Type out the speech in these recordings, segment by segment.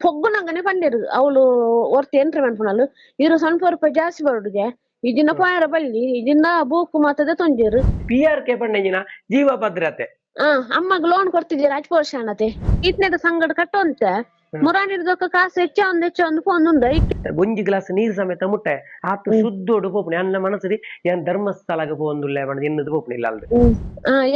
ಪೊಗ್ಗುನಂಗನೆ ಬಂದೆರು ಅವಳು ಒರ್ತು ಎಂಟ್ರೆ ಮನ್ಪುನಲು ಇರು ಸ್ವಲ್ಪ ರೂಪಾಯಿ ಜಾಸ್ತಿ ಬರುಡುಗೆ ಇದಿನ ಪಾಯರ ಬಲ್ಲಿ ಇದಿನ ಬೂಕು ಮಾತದೆ ತೊಂದಿರು ಪಿ ಆರ್ ಕೆ ಪಂಡಂಜಿನ ಜೀವ ಭದ್ರತೆ. ಆ ಅಮ್ಮಗ್ ಲೋನ್ ಕೊಡ್ತಿದ್ದೀರ ಹತ್ತು ವರ್ಷ ಸಂಗಡ ಕಟ್ಟೋಂತೆ ಮುರಾನಿರ್ದೊಕ್ಕ ಕಾಸು ಹೆಚ್ಚ ಒಂದ್ ಹೆಚ್ಚ ಒಂದು ಫೋನ್ ಉಂಡ ಒಂಜಿ ಗ್ಲಾಸ್ ನೀರ್ ಸಮೇತ ಮುಟ್ಟೆ ಆತು ಶುದ್ಧೋಡು ಪೋಪುನಿ ಅನ್ನ ಮನಸ್ಸರಿ ಏನ್ ಧರ್ಮಸ್ಥಳಗೆ ಪೋಂದುಲ್ಲೆ ಬಣ್ಣ ಇನ್ನದು ಪೋಪುನಿ ಇಲ್ಲ ಅಲ್ದೆ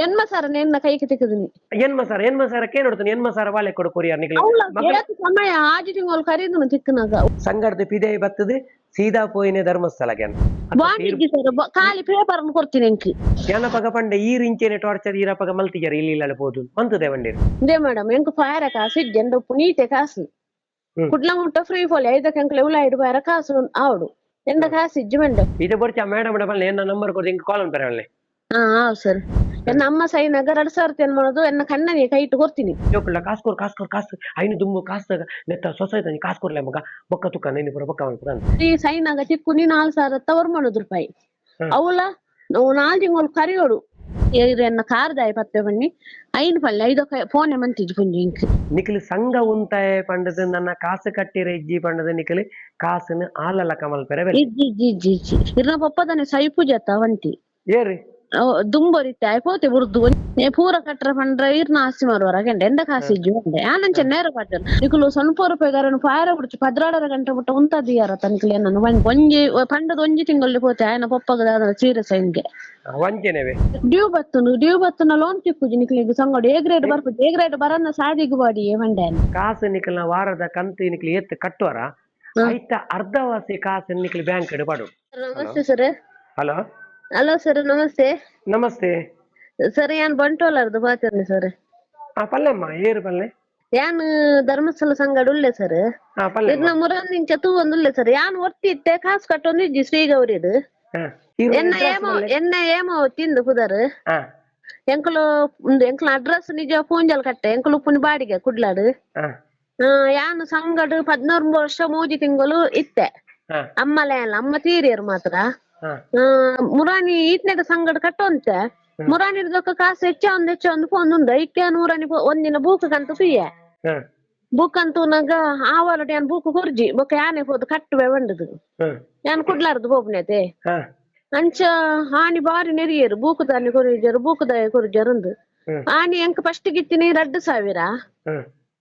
ಎನ್ಮ ಸರ ನೆನ್ನ ಕೈಗೆ ತಿಕ್ಕದಿನಿ ಎನ್ಮ ಸಾರ ಎನ್ಮ ಸಾರಕ್ಕೆ ನೋಡ್ತಾನೆ ಎನ್ಮ ಸಾರ ಬಾಳೆ ಕೊಡು ಕೊರಿಯರ್ ನಿಕ್ಲು ಅವಳ ಮಕ್ಳು ಏತು ಸಮಯ ಆಜಿ ತಿಂಗಳು ಕರೀದು ತಿಕ್ಕನಾಗ ಸಂಗಡದ ಪಿದೆ ಬತ್ತದು ಸೀದಾ ಪೋಯಿನೆ ಧರ್ಮಸ್ಥಳಗೆ ಅಂತ ಬಾಂಡಿಗೆ ಸರ್ ಬ- ಖಾಲಿ ಪೇಪರ್ ಕೊಡ್ತೀನಿ ಎಂಕಿ ಜನಪಗ ಪಂಡ ಈ ರಿಂಚೆನೆ ಟಾರ್ಚರ್ ಈರಪಗ ಮಲ್ತಿಜಾರ ಇಲ್ಲಿ ಇಲ್ಲ ಪೋದು ಮಂತದೆ ಬಂದಿರು ಇದೇ ಮೇಡಮ್ ಎಂಕ್ ಫೈರ ಕಾಸು ಇಜ್ಜೆಂಡು ಪುನೀತೆ ಕಾಸು ಹ್ಮ್. ಕುಡ್ಲ ಮುಟ್ಟ ಫ್ರೀ ಫೋಲ್ ಐದಕ್ಕೆ ಅಂಕಲ್ ಉಲ ಐದು ಬಾರ ಕಾಸು ಆವಡು ಎಂಡ ಕಾಸು ಇಜ್ಜು ಮೆಂಡ ಇದು ಬರ್ಚ ಮೇಡಮ್ ಬಲ್ಲ ಎನ್ನ ನಂಬರ್ ಕೊಡಿ ಇಂಕ ಕಾಲ್ ಬರಲ್ಲ ಹಾ ಹೌದು ಸರ್ ಎನ್ನ ಅಮ್ಮ ಸೈನಾಗ ಎರಡು ಸಾವಿರದ ಏನ್ ಮಾಡೋದು? ಎನ್ನ ಕಣ್ಣನಿಗೆ ಕೈ ಇಟ್ಟು ಕೊಡ್ತೀನಿ. ಜೋಕುಲ್ಲ ಕಾಸ್ಕೋರ್ ಕೊಡು ಕಾಸು ಐನು ದುಂಬು ಕಾಸ್ದಾಗ ನೆತ್ತ ಸೊಸೈತಿ ಕಾಸ್ಕೋರ್ಲೆ ಮಗ. ಬೊಕ್ಕ ತುಕ್ಕ ನೀನು ಪುರ ಬೊಕ್ಕ ಮಾಡ್ಕೊಡ ಅಂತ. ಈ ಸೈನಾಗ ಚಿಕ್ಕು ನೀ ನಾಲ್ಕು ಸಾವಿರ ತವರ್ ಮಾಡೋದು ರೂಪಾಯಿ. ಅವಳ ನಾವು ನಾಲ್ ತಿಂಗಳು ಕರಿಯೋಡು. ಎನ್ನ ಕಾರ್ದಾಯ ಪತ್ತೆ ಬನ್ನಿ. ಐನ್ ಪಲ್ಲೆ ಐದು ಫೋನ್ ಮಂತಿದ್ದು ಪುಂಜಿ ಇಂಕ್. ನಿಖಿಲ್ ಸಂಘ ಉಂತಾಯ ಪಂಡದ ನನ್ನ ಕಾಸು ಕಟ್ಟಿರ ಇಜ್ಜಿ ಪಂಡದ ನಿಖಿಲ್. ಕಾಸನ್ನು ಆಲಲ್ಲ ಕಮಲ್ ಪೆರೆ ಇಜ್ಜಿ ಇಜ್ಜಿ ಇಜ್ಜಿ ಇರ್ನ ಪಪ್ಪದನೆ ಸೈಪು ಜತ ವಂತಿ ಏರಿ ಏ ಪೂರ ಕಟ್ರ ಪಂಡ್ರ ಇರ್ನ ಆಸ್ತಿ ಮಾರುವರ ಗಂಡೆ ಎಂದ ಕಾಸು ಇಜ್ಜು ಗಂಡೆ? ಆನಂಚ ನೇರ ಪಾಟರ್ ನಿಕುಲು ಸ್ವಲ್ಪ ರೂಪಾಯಿ ಗಾರನು ಪಾರ ಬಿಡ್ಚು. ಪದ್ರಾಡರ ಗಂಟೆ ಬಿಟ್ಟ ಉಂತದಿ ಯಾರ ತನಕಲಿ ನಾನು ಒಂಜಿ ಪಂಡದ ಒಂಜಿ ತಿಂಗಳಲ್ಲಿ ಪೋತೆ ಆಯನ ಪೊಪ್ಪಗದ ಸೀರೆ ಸೈನ್ಗೆ. ವಂಚನೆವೆ ಡ್ಯೂ ಬತ್ತುನು ಡ್ಯೂ ಬತ್ತುನ ಲೋನ್ ತಿಕ್ಕುಜಿ ನಿಕ್ಲಿಗೆ ಸಂಗಡ. ಎ ಗ್ರೇಡ್ ಬರ್ಪುಜಿ ಎ ಗ್ರೇಡ್ ಬರನ್ನ ಸಾದಿಗು ಬಾಡಿ ಮಂಡೆ ಕಾಸು ನಿಖಿಲ್ನ ವಾರದ ಕಂತು ನಿಕ್ಲಿ ಎತ್ತು ಕಟ್ಟುವರ ಐತ ಅರ್ಧವಾಸಿ ಕಾಸು ನಿಕ್ಲಿ ಬ್ಯಾಂಕ್ ಇಡು ಪಡು ನಮಸ್ತೆ ಸರ್. ಹಲೋ? ಹಲೋ ಸರ್ ನಮಸ್ತೆ. ನಮಸ್ತೆ. ಸರ್ ಯಾನ್ ಬಂಟೋಲರ್ದು ಮಾತಾಡ್ನಿ ಸರ್? ಆ ಪಲ್ಲಮ್ಮ ಏರು ಪಲ್ಲೆ? ಯಾನ್ ಧರ್ಮಸ್ಥಳ ಸಂಗಡ ಉಳ್ಳೆ ಸರ್? ಇದ್ನ ಪಲ್ಲೆ ಇರ್ನ ಮುರಂದಿಂಚ ತೂ ಒಂದುಲ್ಲೆ ಸರ್. ಯಾನ್ ಒತ್ತಿತ್ತೆ ಕಾಸು ಕಟ್ಟೊಂದು ಇಜ್ಜಿ ಶ್ರೀಗೌರಿದು ಇರು ಎನ್ನ ಏಮೋ. ಎನ್ನ ಏಮೋ ತಿಂದು ಪುದರ್ ಎಂಕಲು ಒಂದು ಎಂಕಲ ಅಡ್ರೆಸ್ ನಿಜ ಪೂಂಜಲ್ ಕಟ್ಟೆ ಎಂಕಲು ಉಪ್ಪುನ ಬಾಡಿಗೆ ಕುಡ್ಲಾಡು. ಯಾನ್ ಸಂಗಡು ಪದ್ನಾರು ವರ್ಷ ಮೂಜಿ ತಿಂಗಳು ಇತ್ತೆ. ಅಮ್ಮಲೆ ಅಲ್ಲ ಅಮ್ಮ ತೀರಿಯರು ಮಾತ್ರ. ಮುರಾನಿ ಈತ್ನೆಗ ಸಂಗಡ ಕಟ್ಟೊಂತೆ ಮುರಾನಿರ್ದೊಕ್ಕ ಕಾಸು ಹೆಚ್ಚ ಒಂದ್ ಹೆಚ್ಚ ಒಂದು ಫೋನ್ ಉಂಡು. ಇಕ್ಕೆ ನೂರಾನಿ ಒಂದಿನ ಬೂಕ ಕಂತು ಪಿಯೆ ಬುಕ್ ಅಂತೂ ನಗ ಆವಲಡ್ ಅನ್ ಬುಕ್ ಕೊರ್ಜಿ ಬೊಕ್ಕ ಯಾನೆ ಹೋದ್ ಕಟ್ಟುವೆ ಬಂಡದು ಯಾನ್ ಕುಡ್ಲಾರ್ದು ಬೋಬ್ನೆತೆ. ಅಂಚ ಆನಿ ಬಾರಿ ನೆರಿಯರು ಬೂಕು ದಾನಿ ಕೊರಿಜರು ಬೂಕು ದಾಯ ಕೊರಿಜರಂದು. ಆನಿ ಎಂಕ ಫಸ್ಟ್ ಗಿತ್ತಿನಿ ರಡ್ಡು ಸಾವಿರ.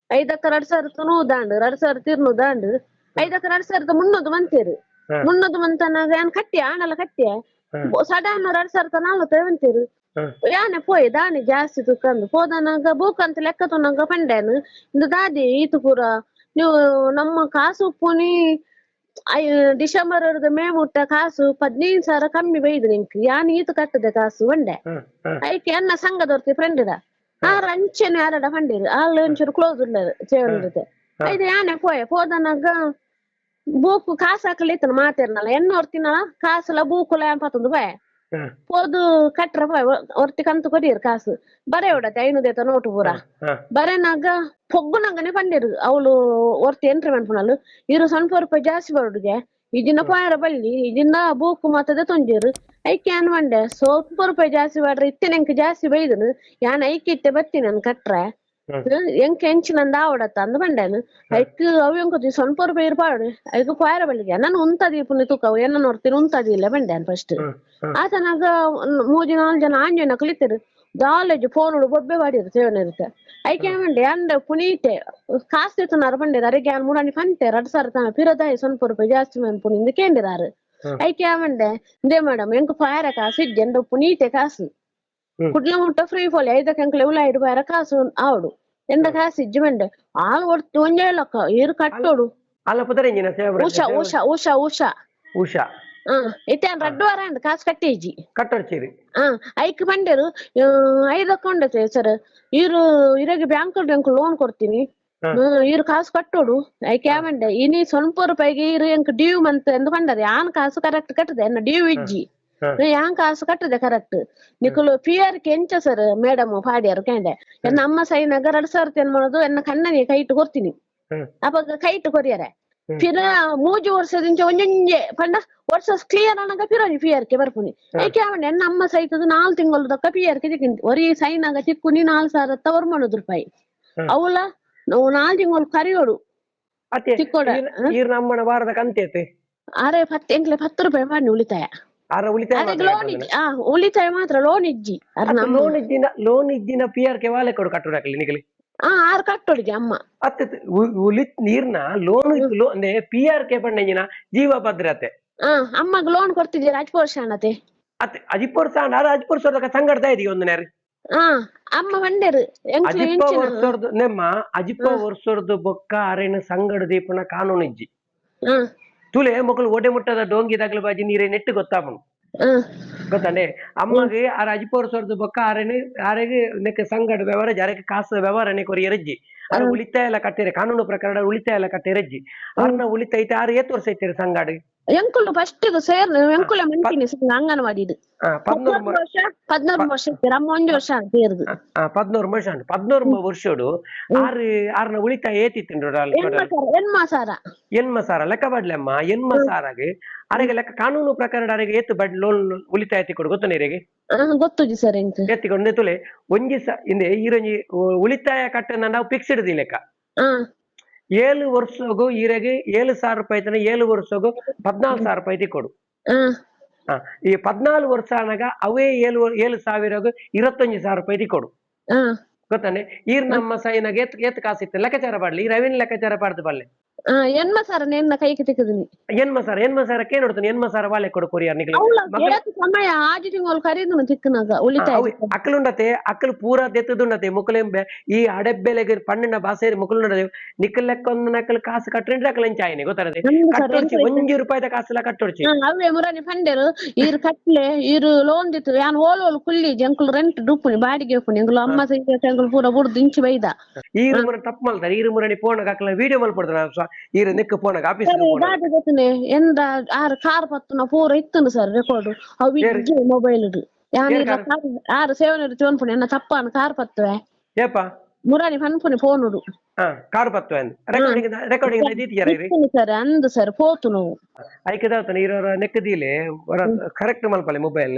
ಐದಕ್ಕ ರಡ್ ಸಾವಿರ ನೂ ದಾಂಡು ಎರಡು ಸಾವಿರ ತಿರ್ನು ದಾಂಡು ಐದಕ್ಕ ಎರಡ್ ಸಾವಿರದ ಮುನ್ನೂದು ಮಂತೇರು. ಮುನ್ನೂದು ಮಂತನಾಗ ಏನ್ ಕಟ್ಟಿಯ ಆನಲ್ಲ ಕಟ್ಟಿಯ. ಸಡನ್ ಎರಡ್ ಸಾವಿರದ ನಾಲ್ಕು ಮಂತೇರು ಯಾನೆ ಪೋಯ್ ದಾನಿ ಜಾಸ್ತಿ ತುಕ್ಕಂದು ಹೋದನಾಗ ಬೂಕ್ ಅಂತ ಲೆಕ್ಕ ತುನಂಗ ಪಂಡೇನು ಇಂದು ದಾದಿ ಈತು ಪೂರ ನೀವು ನಮ್ಮ ಕಾಸು ಪುನಿ ಐ ಡಿಸೆಂಬರ್ ಅವ್ರದ್ದು ಮೇ ಮುಟ್ಟ ಕಾಸು ಪದ್ನೈದು ಸಾವಿರ ಕಮ್ಮಿ ಬೈದು ನಿಂಕ್ ಯಾನ್ ಈತು ಕಟ್ಟದೆ ಕಾಸು ಒಂಡೆ ಐಕೆ ಅನ್ನ ಸಂಘದೊರ್ತಿ ಫ್ರೆಂಡಿದ ಆರ ಅಂಚೆನೆ ಆರಡ ಫಂಡಿರು ಆಲ್ ಒಂಚೂರು ಕ್ಲೋಸ್ ಇಲ್ಲ ಸೇವನ್ ಜೊತೆ ಐದು ಯಾನೆ ಪೋಯ್ ಹೋದನಾಗ ಬೂಕು ಕಾಸು ಹಾಕಲಿತ್ತನ ಮಾತೇರ್ನಲ್ಲ ಎನ್ನ ಹೊರ್ತಿನಲ್ಲ ಕಾಸುಲ ಬೂಕುಲ ಎಂಪತ್ತೊಂದು ಬಾಯ್ ಹಾ ಪೋದು ಕಟ್ರ ಬಾಯ್ ಒರ್ತಿ ಕಂತು ಕೊಡಿಯರ್ ಕಾಸು ಬರೆ ಉಡತೆ ಐನುದೇತ ನೋಟು ಪೂರ ಹಾ ಬರೆನಾಗ పొగ్గునంగానే పండిరు అవులు ఒర్తి ఎంట్రీ అనుకున్నాళ్ళు ఇరు సన్ఫోర్ ರೂಪಾಯಿ ಜಾಸ್ತಿ ಬರುಡಿಗೆ ಇದಿನ ಪಾಯರ ಬಲ್ಲಿ ಇದಿನ ಬೂಕು ಮಾತದ ತೊಂದಿರು ಐಕೆ ಅನ್ ಮಂಡೆ ಸ್ವಲ್ಪ ರೂಪಾಯಿ ಜಾಸ್ತಿ ಬಾಡ್ರಿ ಇತ್ತೆ ಎಂಕ್ ಜಾಸ್ತಿ ಬೈದನು ಯಾನ್ ಐಕೆ ಇತ್ತೆ ಬತ್ತೀನಿ ನನ್ ಕಟ್ರೆ ಹ್ಮ್. ಎಂಕ್ ಹೆಂಚ್ ನಂದ ಆವಡತ್ತ ಅಂದ ಬಂಡೇನು ಐಕ್ ಅವು ಎಂಕೊತಿ ಸ್ವಲ್ಪ ರೂಪಾಯಿ ಇರ್ಪಾಡು ಐಕ್ ಪಾಯರ ಬಲ್ಲಿಗೆ ನಾನು ಉಂತದಿ ಪುಣ್ಯ ತೂಕ ಎನ್ನ ನೋಡ್ತೀನಿ ಉಂತದಿ ಇಲ್ಲ ಬಂಡೇನ್ ಫಸ್ಟ್ ಹ್ಮ್ ಹ್ಮ್ ಆತನಾಗ ಮೂಜಿ ನಾಲ್ಕು ಜನ ಆಂಜನ ಕಲಿತರು ದಾಲೇಜ್ ಫೋನ್ ಬೊಬ್ಬೆ ಮಾಡಿರು ಸೇವನೆ ಇರುತ್ತೆ ಐಕೆ ಮಂಡೆ ಅಂಡ ಪುನೀತೆ ಕಾಸು ತಿತ್ತನಾರ ಬಂಡಿರ ಅರೆ ಗ್ಯಾನ್ ಮೂಡಾನಿ ಫಂತೆ ರಡ್ ಸಾವಿರ ತನ ಪಿರದಾಯಿ ಸ್ವಲ್ಪ ರೂಪಾಯಿ ಜಾಸ್ತಿ ಮೇನ್ ಪುನಿಂದ ಕೇಂದಿರಾರು ಹ್ಮ್. ಐಕೆ ಮಂಡೆ ಇಂದೇ ಮೇಡಮ್ ಎಂಕ್ ಫಾಯರ ಕಾಸು ಇಜ್ಜೆಂಡ ಪುನೀತೆ ಕಾಸು ಹ್ಮ್. ಕುಡ್ಲ ಮುಟ್ಟ ಫ್ರೀ ಫೋಲ್ ಐದಕ್ಕೆ ಅಂಕಲ್ ಉಲ ಐದು ಬಾರ ಕಾಸು ಕಾಸ್ ಆಲ್ ಒಟ್ಟು ಒಂಜೇ ಲಕ್ಕ ಇರು ಕಟ್ಟೋಡು. ಅಲ್ಲ ಪುದರ ಇಂಜಿನ ಸೇವೆ ಉಷಾ ಉಷ ಉಷಾ ಉಷಾ. ಉಷಾ. ರಡ್ಡು ವಾರ ಅಂಡ್ ಕಾಸು ಕಟ್ಟೇಜಿ ಕಟ್ಟೊಡ್ಚೀರಿ ಆ ಐಕ್ ಬಂದಿರು ಐದು ಕೊಂಡತೆ ಸರ್. ಇರು ಇರಗೆ ಬ್ಯಾಂಕ್ ಬ್ಯಾಂಕ್ ಲೋನ್ ಕೊಡ್ತೀನಿ. ಹಾ. ಹ್ಮ್, ಇರು ಕಾಸು ಕಟ್ಟೋಡು. ಐಕ್ ಯಾವಂಡೆ ಇನಿ ಸ್ವಲ್ಪ ರೂಪಾಯಿಗೆ ಇರು ಎಂಕ್ ಡ್ಯೂ ಮಂತ್ ಎಂದು ಬಂಡರೆ ಆನ್ ಕಾಸು ಕರೆಕ್ಟ್ ಕಟ್ಟದೆ ಡ್ಯೂ ಇಜ್ಜಿ. ಯಾನ್ ಕಾಸು ಕಟ್ಟದೆ? ಕರೆಕ್ಟ್ ನಿಕುಲು ಫಿಯರ್ ಕೆಂಚ ಸರ್ ಮೇಡಮ್ ಪಾಡ್ಯಾರು ಕೇಂಡೆ ನಮ್ಮ ಅಮ್ಮ ಸೈನಾಗ ಎರಡ್ ಸಾವಿರ ಏನ್ ಮಾಡೋದು? ಎನ್ನ ಕಣ್ಣನಿಗೆ ಕೈ ಇಟ್ಟು ಕೊಡ್ತೀನಿ ಹ್ಮ್ ಅವಾಗ ಕೈ ಇಟ್ಟು ಕೊರಿಯರೆ. ಪಿರ ಮೂಜು ವರ್ಷದಿಂದ ಒಂಜೊಂಜೆ ಪಂಡ ವರ್ಷ ಕ್ಲಿಯರ್ ಅನ್ನಗ ಪಿರೋನಿ ಪಿ ಆರ್ ಕೆ ಬರ್ಪುನಿ. ಏಕೆ ಅವನ? ಎನ್ನ ಅಮ್ಮ ಸೈತದ ನಾಲ್ ತಿಂಗಳು ದಕ್ಕ ಪಿ ಆರ್ ಕೆ ತಿಕ್ಕಿಂತಿ ಒರಿ ಸೈನಾಗ ತಿಕ್ಕುನಿ ನಾಲ್ ಸಾವಿರ ತವರ್ ಮಾಡೋದು ರೂಪಾಯಿ. ಅವಳ ನಾವು ನಾಲ್ ತಿಂಗಳು ಕರಿಯೋಡು. ಅತ್ತೆ ಚಿಕ್ಕೋಡ, ಈರ್ ನಮ್ಮನ ವಾರದ ಕಂತೆ ಅರೆ ಪತ್ತೆ ಎಂಕ್ಲೆ ಪತ್ತು ರೂಪಾಯಿ ಮಾಡಿ ಉಳಿತಾಯ. ಆರ ಉಳಿತಾಯ ಲೋನ್ ಆ ಉಳಿತಾಯ ಮಾತ್ರ ಲೋನ್ ಇಜ್ಜಿ ಲೋನ್ ಇದ್ದಿನ ಲೋನ್ ಇದ್ದಿನ ಪಿ ಆರ್ ಕೆ ವಾಲೆ ಕೊಡು ಕಟ್ಟುಡು ಹಾಕಲಿ ನಿಗಲಿ ಆ ಆರು ಕಟ್ಟೋಡಿಗೆ ಅಮ್ಮ. ಅತ್ತೆ ಉಲಿತ್ ಉಳಿತ್ ನೀರ್ನ ಲೋನ್ ಲೋ ಅಂದ್ರೆ ಪಿ ಆರ್ ಕೆ ಪಂಡಂಜಿನ ಜೀವ ಭದ್ರತೆ ಅಮ್ಮ ಅಮ್ಮಗ್ ಲೋನ್ ಕೊಡ್ತಿದ್ದೀರಾ ಶಾಣತೆ ಅತ್ತೆ? ಅಜಿಪುರ್ ಆರ ಅಜಿಪುರ್ ಸೋದಕ ಸಂಗಡ್ದ ಇದೀಗ ಒಂದು ನೇರ ಅಮ್ಮ ಬಂಡೆರು ಅಜಿಪ್ಪ ವರ್ಷದ ನೆಮ್ಮ ಅಜಿಪ್ಪ ವರ್ಷದ ಬೊಕ್ಕ ಅರೆನ ಸಂಗಡ ದೀಪನ ಕಾನೂನು ಇಜ್ಜಿ. ತುಲೆ ಮಕ್ಕಳು ಓಡೆ ಮುಟ್ಟದ ಡೋಂಗಿ ದಗಲ ಬಾಜಿ ನೀರೇ ನೆಟ್ಟು ಗೊತ್ತಾಪನು ಆ ಗೊತ್ತಾನೆ ಅಮ್ಮಗೆ ಆ ಅಜಿಪ್ಪ ವರ್ಷದ ಬೊಕ್ಕ ಅರೆನೆ ಆರೆಗೆ ನೆಕ್ಕ ಸಂಗಡ ವ್ಯವಹಾರ ಜಾರಕ್ಕೆ ಕಾಸು ವ್ಯವಹಾರನೆ ಕೊರಿ ಎರಜ್ಜಿ. ಅವ್ರ ಉಳಿತಾಯ ಎಲ್ಲ ಕಟ್ಟಿರೆ ಕಾನೂನು ಪ್ರಕಾರ ಉಳಿತಾಯ ಎಲ್ಲ ಕಟ್ಟಿರಜ್ಜಿ ಅವ್ರನ್ನ ಉಳಿತಾಯ ಆರು ಏತ್ ವರ್ಷ ಐತಿರಿ ಸಂಗಾಡಿ ಎಂಕುಲು ಫಸ್ಟ್ ಸೇರ್ ಎಂಕುಲ ಮಂಟಿನಿ ಸಂಘ ಆ, ಪದ್ನೂರು ಹದಿನಾರು ವರ್ಷ ಹದಿನಾರು ವರ್ಷ ಅಮ್ಮ ಒಂದು ವರ್ಷ ಸೇರುದು. ಆ, ಪದ್ನೂರು ವರ್ಷ ಉಂಟು. ಪದ್ನೂರು ವರ್ಷೋಡು ಆರು ಆರ್ನ ಉಳಿತಾಯ ಏತಿತ್ತು ಎನ್ಮಸಾರ ಎನ್ಮಸಾರ ಎನ್ಮ ಸಾರ ಲೆಕ್ಕ ಬಡ್ಲಮ್ಮ ಸಾರಾಗೆ. ಅರೆಗೆ ಲೆಕ್ಕ ಕಾನೂನು ಪ್ರಕಾರ ಅರೆಗೆ ಏತು ಬಡ್ ಲೋನ್ ಉಳಿತಾಯ ಎತ್ತಿಕೊಡು ಗೊತ್ತು ನೀರಿಗೆ? ಗೊತ್ತುಜಿ ಸರ್ ಏತಿ ಎತ್ತಿಕೊಂಡು ತುಲೆ ಒಂಜಿ ಸ ಇಂದೆ ಈರೊಂಜಿ ಉಳಿತಾಯ ಕಟ್ಟನ್ನ ನಾವು ಫಿಕ್ಸ್ ಇಡದಿ ಲೆಕ್ಕ. ಏಳು ವರ್ಷಗೂ ಈರೆಗೆ ಏಳು ಸಾವಿರ ರೂಪಾಯಿ ತನ ಏಳು ವರ್ಷಗೂ ಪದ್ನಾಲ್ಕು ಸಾವಿರ ರೂಪಾಯಿ ಕೊಡು. ಈ ಪದ್ನಾಲ್ಕು ವರ್ಷ ಅನಗ ಅವೇ ಏಳು ಏಳು ಸಾವಿರಗೂ ಇರತ್ತೊಂದು ಸಾವಿರ ರೂಪಾಯಿ ಕೊಡು. ಗೊತ್ತಾನೆ? ಈರ್ ನಮ್ಮ ಸೈನಾಗ ಎತ್ ಎತ್ ಕಾಸಿತ್ತು ಲೆಕ್ಕಾಚಾರ ಮಾಡ್ಲಿ ಈ ರವಿನ ಲೆಕ್ಕಾಚಾರ ಪಾಡ್ದು ಬಲ್ಲೆ ಆ ಹೆಣ್ಮಸಾರ ನೆನ್ನ ಕೈಗೆ ತೆಗೆದಿನಿ. ಎನ್ಮ ಸಾರ ಎನ್ಮ ಸಾರಕ್ಕೆ ನೋಡ್ತಾನೆ? ಎನ್ಮ ಸಾರ ವಾಲೆ ಕೊಡು ಕೊರಿಯರ್ ನಿಗ್ಲಿ ಏತು ಸಮಯ ಆಜಿ ತಿಂಗಳು ಕರೀದು ತಿಕ್ಕನಾಗ ಉಳಿತಾಯ. ಅಕ್ಕಲುಂಡತೆ ಅಕ್ಕಲು ಪೂರ ದೆತ್ತದುಂಡತೆ ಮುಕ್ಕಲೆಂಬೆ ಈ ಅಡೆಬ್ಬೆಲೆಗೆ ಪಣ್ಣಿನ ಬಾಸೇರಿ ಮುಕ್ಕಲುಂಡದೆ ನಿಕ್ಕಲ್ ಲೆಕ್ಕ ಒಂದು ನಕ್ಕಲ್ ಕಾಸು ಕಟ್ಟ್ರೆ ಅಕ್ಕಲ ಎಂಚಾಯನೆ ಗೊತ್ತರದೆ ಕಟ್ಟೊಡ್ಚಿ ಒಂಜಿ ರೂಪಾಯಿದ ಕಾಸುಲ ಕಟ್ಟೊಡ್ಚಿ. ಅವೇ ಮುರಾನಿ ಫಂಡೆರು ಇರು ಕಟ್ಲೆ ಇರು ಲೋನ್ ದಿತ್ತು. ಯಾನ್ ಓಲ್ ಓಲ್ ಕುಲ್ಲಿ ಜಂಕುಲು ರೆಂಟ್ ಡುಪ್ಪುನಿ ಬಾಡಿಗೆ ಉಪ್ಪುನಿ ಎಂಕುಲು ಅಮ್ಮ ಸೈಗೆ ಎಂಕುಲು ಪೂರ ಬುಡ್ದು ಇಂಚಿ ಬೈದ. ಈ ಮುರ ತಪ್ಪು ಮಲ್ತಾರೆ ಈ ಮುರನಿ ಫೋನ್ ಹಾಕಲ ವಿಡಿಯೋ ಮಲ್ಪಡ್ತಾರ ಈ ನಿಕ್ಕ ಫೋನ್ ಆಫೀಸ್ ದಾಟಿ ಗೊತ್ತನೆ ಎಂದ ಆರು ಕಾರ್ ಪತ್ತುನ ಪೂರ ಇತ್ತುಂಡು ಸರ್ ರೆಕಾರ್ಡ್ ಅವು ಮೊಬೈಲ್ ಯಾನ್ ಏರ್ ಇರ ಆರು ಸೇವನೆ ಫೋನ್ ಎನ್ನ ತಪ್ಪಾನ ಕಾರ್ ಪತ್ತುವೆ? ಏಪ? ಮುರಾನಿ ಫನ್ಪುನಿ ಫೋನ್ ಉಡು. ಹಾ ಕಾರ್ ಬತ್ತು ಅಂದ್. ರೆಕಾರ್ಡಿಂಗ್ ರೆಕಾರ್ಡಿಂಗ್ ಇರಿ ಇತ್ತುನಿ ಸರ್ ಅಂದು ಸರ್ ಪೋತು ನಾವು. ಐಕದಾತನ ಇರೋರ ನೆಕ್ಕದಿಲೆ ಕರೆಕ್ಟ್ ಮಲ್ಪಲೆ ಮೊಬೈಲ್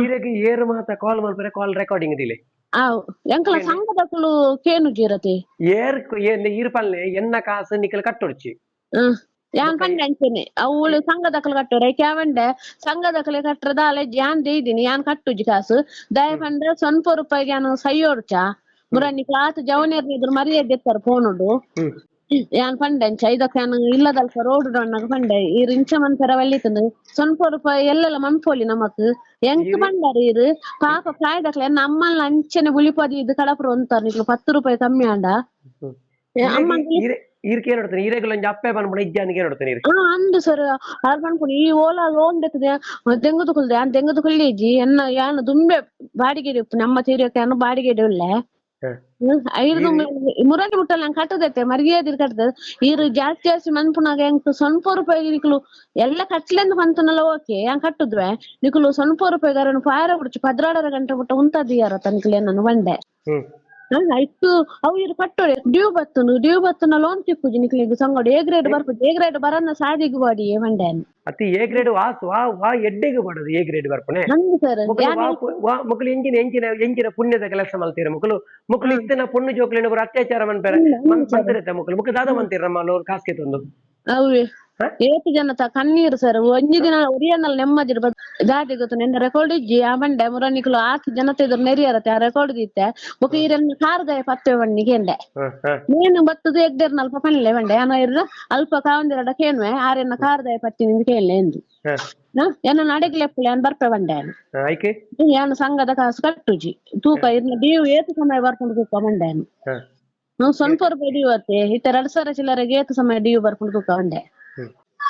ಈರೆಗೆ ಏರು ಮಾತ ಕಾಲ್ ಮಲ್ಪರೆ ಕಾಲ್ ರೆಕಾರ್ಡಿಂಗ್ ದಿಲೆ ಆ ಎಂಕಲ ಸಂಘದಕ್ಕಲು ಕೇನು ಜೀರತೆ? ಏರ್ ಏನ್ ಈರ್ಪಲ್ಲೆ ಎನ್ನ ಕಾಸು ನಿಕ್ಕಲ್ ಕಟ್ಟೊಡ್ಚಿ. ಹ್ಮ್ ಯಾನ್ ಪಂಡೆ ಅಂಚೆನೆ ಅವಳು ಸಂಘದಕ್ಕಲು ಕಟ್ಟೋರೆ ಕ್ಯಾವಂಡೆ ಸಂಘದಕ್ಕಲೆ ಕಟ್ಟರದ ಅಲೆ ಯಾನ್ ದೇಯ್ದಿನಿ ಯಾನ್ ಕಟ್ಟುಜಿ ಕಾಸು. ದಯ ಪಂಡೆ ಸ್ವಲ್ಪ ರೂಪಾಯಿಗೆ ಯಾನು ಸೈಯೋಡ್ಚ ಮುರನ್ನಿ ಕ್ಲಾತ್ ಜವನೇರ್ ಇದ್ರ ಮರ್ಯಾದೆ ಎತ್ತರ ಫೋನ್ ಉಡು. ಹ್ಮ್. ಯಾನ್ ಪಂಡೆ ಅಂಚ ಇದಕ್ಕೆ ನಾನು ಇಲ್ಲದಲ್ಪ ರೋಡ್ ಡೊಣ್ಣಗ ಪಂಡೆ ಈ ರಿಂಚ ಮಂತರ ವಲ್ಲಿತಂದು ಸ್ವಲ್ಪ ರೂಪಾಯಿ ಎಲ್ಲೆಲ್ಲ ಮನ್ಪೋಲಿ ನಮಕ್ ಎಂಕ್ ಬಂಡಾರ ಇರು ಪಾಪ ಪ್ರಾಯದಕ್ಲೆ ನಮ್ಮಲ್ಲ ಅಂಚನೆ ಬುಳಿಪದಿ ಇದು ಕಡಪುರ ಅಂತಾರ ನಿಕ್ಲು ಪತ್ತು ರೂಪಾಯಿ ಕಮ್ಮಿ ಆಂಡ ಏ, ಅಮ್ಮ ಈರ್ಕೆ ನೋಡ್ತಾನೆ ಈರೆಗಳು ಒಂಜಿ ಅಪ್ಪೆ ಬಂದ್ಬಿಡ ಇಜ್ಜಾನಿಗೆ ನೋಡ್ತಾನೆ ಇರಿ ಆ ಅಂದು ಸರ್ ಆರ್ ಪನ್ಪುನಿ ಈ ಓಲಾ ಲೋನ್ ದೆತ್ತದೆ ದೆಂಗದು ಕುಲ್ದೆ ಆನ್ ದೆಂಗದು ಕುಲ್ಲಿಜಿ ಎನ್ನ ಯಾನು ದುಂಬೆ ಬಾಡಿಗೆ ಉಪ್ಪು ನಮ್ಮ ತೀರಿಯಕ್ಕೆ ಯಾನು ಬಾಡಿಗೆ ಉಳ್ಳೆ ಮುರಳಿ ಮುಟ್ಟಲ್ಲ ನಂಗೆ ಕಟ್ಟದೈತೆ ಮರ್ಯಾದಿರ್ ಕಟ್ಟದ ಈರು ಜಾಸ್ತಿ ಜಾಸ್ತಿ ಮನ್ಪುನಾಗ ಎಂಕ್ ಸ್ವಲ್ಪ ರೂಪಾಯಿ ನಿಕ್ಲು ಎಲ್ಲ ಕಟ್ಲೆಂದು ಪಂತನಲ್ಲ ಓಕೆ ಹೆಂಗ್ ಕಟ್ಟುದ್ವೆ. ನಿಕ್ಲು ಸ್ವಲ್ಪ ರೂಪಾಯಿ ಪಾಯರ ಬಿಡ್ಚು ಪದ್ರಾಡರ ಗಂಟೆ ಬಿಟ್ಟು ಉಂತದಿಯಾರ ತನಕಲೇ ನಾನು ಬಂಡೆ ಆಯ್ತು. ಅವು ಇರು ಕಟ್ಟೋಡೆ ಡ್ಯೂ ಬತ್ತನು ಡ್ಯೂ ಬತ್ತನ ಲೋನ್ ತಿಕ್ಕುಜಿ ನಿಕ್ಲಿಗೆ ಸಂಗಡ. ಎ ಗ್ರೇಡ್ ಬರ್ಪುಜಿ ಎ ಗ್ರೇಡ್ ಬರನ್ನ ಸಾದಿಗೆ ಬಾಡಿ ಮಂಡೆ ಅತಿ ಎ ಗ್ರೇಡ್ ವಾಸ್ ವಾ ವಾ ಎಡ್ಡೆಗೆ ಬಡದು ಎ ಗ್ರೇಡ್ ಬರ್ಪನೆ. ನಂದು ಸರ್ ವಾ ಮಕ್ಕಳು ವಾ ಎಂಚಿನ ಎಂಚಿನ ಎಂಚಿನ ಪುಣ್ಯದ ಕೆಲಸ ಮಲ್ತೀರ ಮಕ್ಕಳು ಮಕ್ಕಳು ಇತ್ತಿನ ಪುಣ್ಯ ಜೋಕ್ಲಿನ ಅತ್ಯಾಚಾರ ಮನ್ಪೇರ ಮಂತಿರತ್ತೆ ಮಕ್ಕಳು ಮಕ್ಕಳು ದಾದ ಮಂತಿರ ನಮ್ಮ ಕಾಸ್ಕೆ ತಂದು. ಅವು ಏಟು ಜನ ತ ಕಣ್ಣೀರು ಸರ್ ಒಂಜಿ ದಿನ ಒರಿಯನ್ನಲ್ಲಿ ನೆಮ್ಮದಿ ಗಾಡಿ ಗೊತ್ತು ನೆನ್ನೆ ರೆಕಾರ್ಡ್ ಇಜ್ಜಿ ಆ ಬಂಡೆ ಮುರನಿಕ್ಲು ಆಕಿ ಜನತೆ ಇದ್ರ ನೆರಿಯರತ್ತೆ ಆ ರೆಕಾರ್ಡ್ ದಿತ್ತೆ ಬೊಕ ಇರನ್ನ ಕಾರದಾಯ ಪತ್ತೆ ಬಣ್ಣಿಗೆ ಎಂಡೆ. ನೀನು ಬತ್ತದು ಎಗ್ದೇರ್ ಅಲ್ಪ ಪಣ್ಣೆ ಬಂಡೆ ಏನೋ ಇರ್ರ ಅಲ್ಪ ಕಾವಂದಿರಡ ಕೇಣ್ವೆ ಆರೆನ್ನ ಕಾರದಾಯ ಪತ್ತಿ ನಿಂದು ಕೇಳಲೆ ಎಂದು. ಎನ್ನ ಅಡಗಿಲೆಪ್ಪಲೆ ಏನು ಬರ್ಪೆ ಬಂಡೆ ಏನು ಸಂಘದ ಕಾಸು ಕಟ್ಟುಜಿ. ತೂಕ ಇರ್ನ ನೀವು ಏತು ಸಮಯ ಬರ್ಕೊಂಡು ತೂಕ ಬಂಡೆ ನಾವು ಸ್ವಲ್ಪ ರೂಪಾಯಿ ಡಿಯು ಅತ್ತೆ ಈ ತರ ಎರಡು ಸಾವಿರ ಚಿಲ್ಲರೆಗೆ ಏತು ಸಮಯ ಡಿಯು ಬರ್ಕೊಂಡು ತೂಕ ಬಂಡೆ.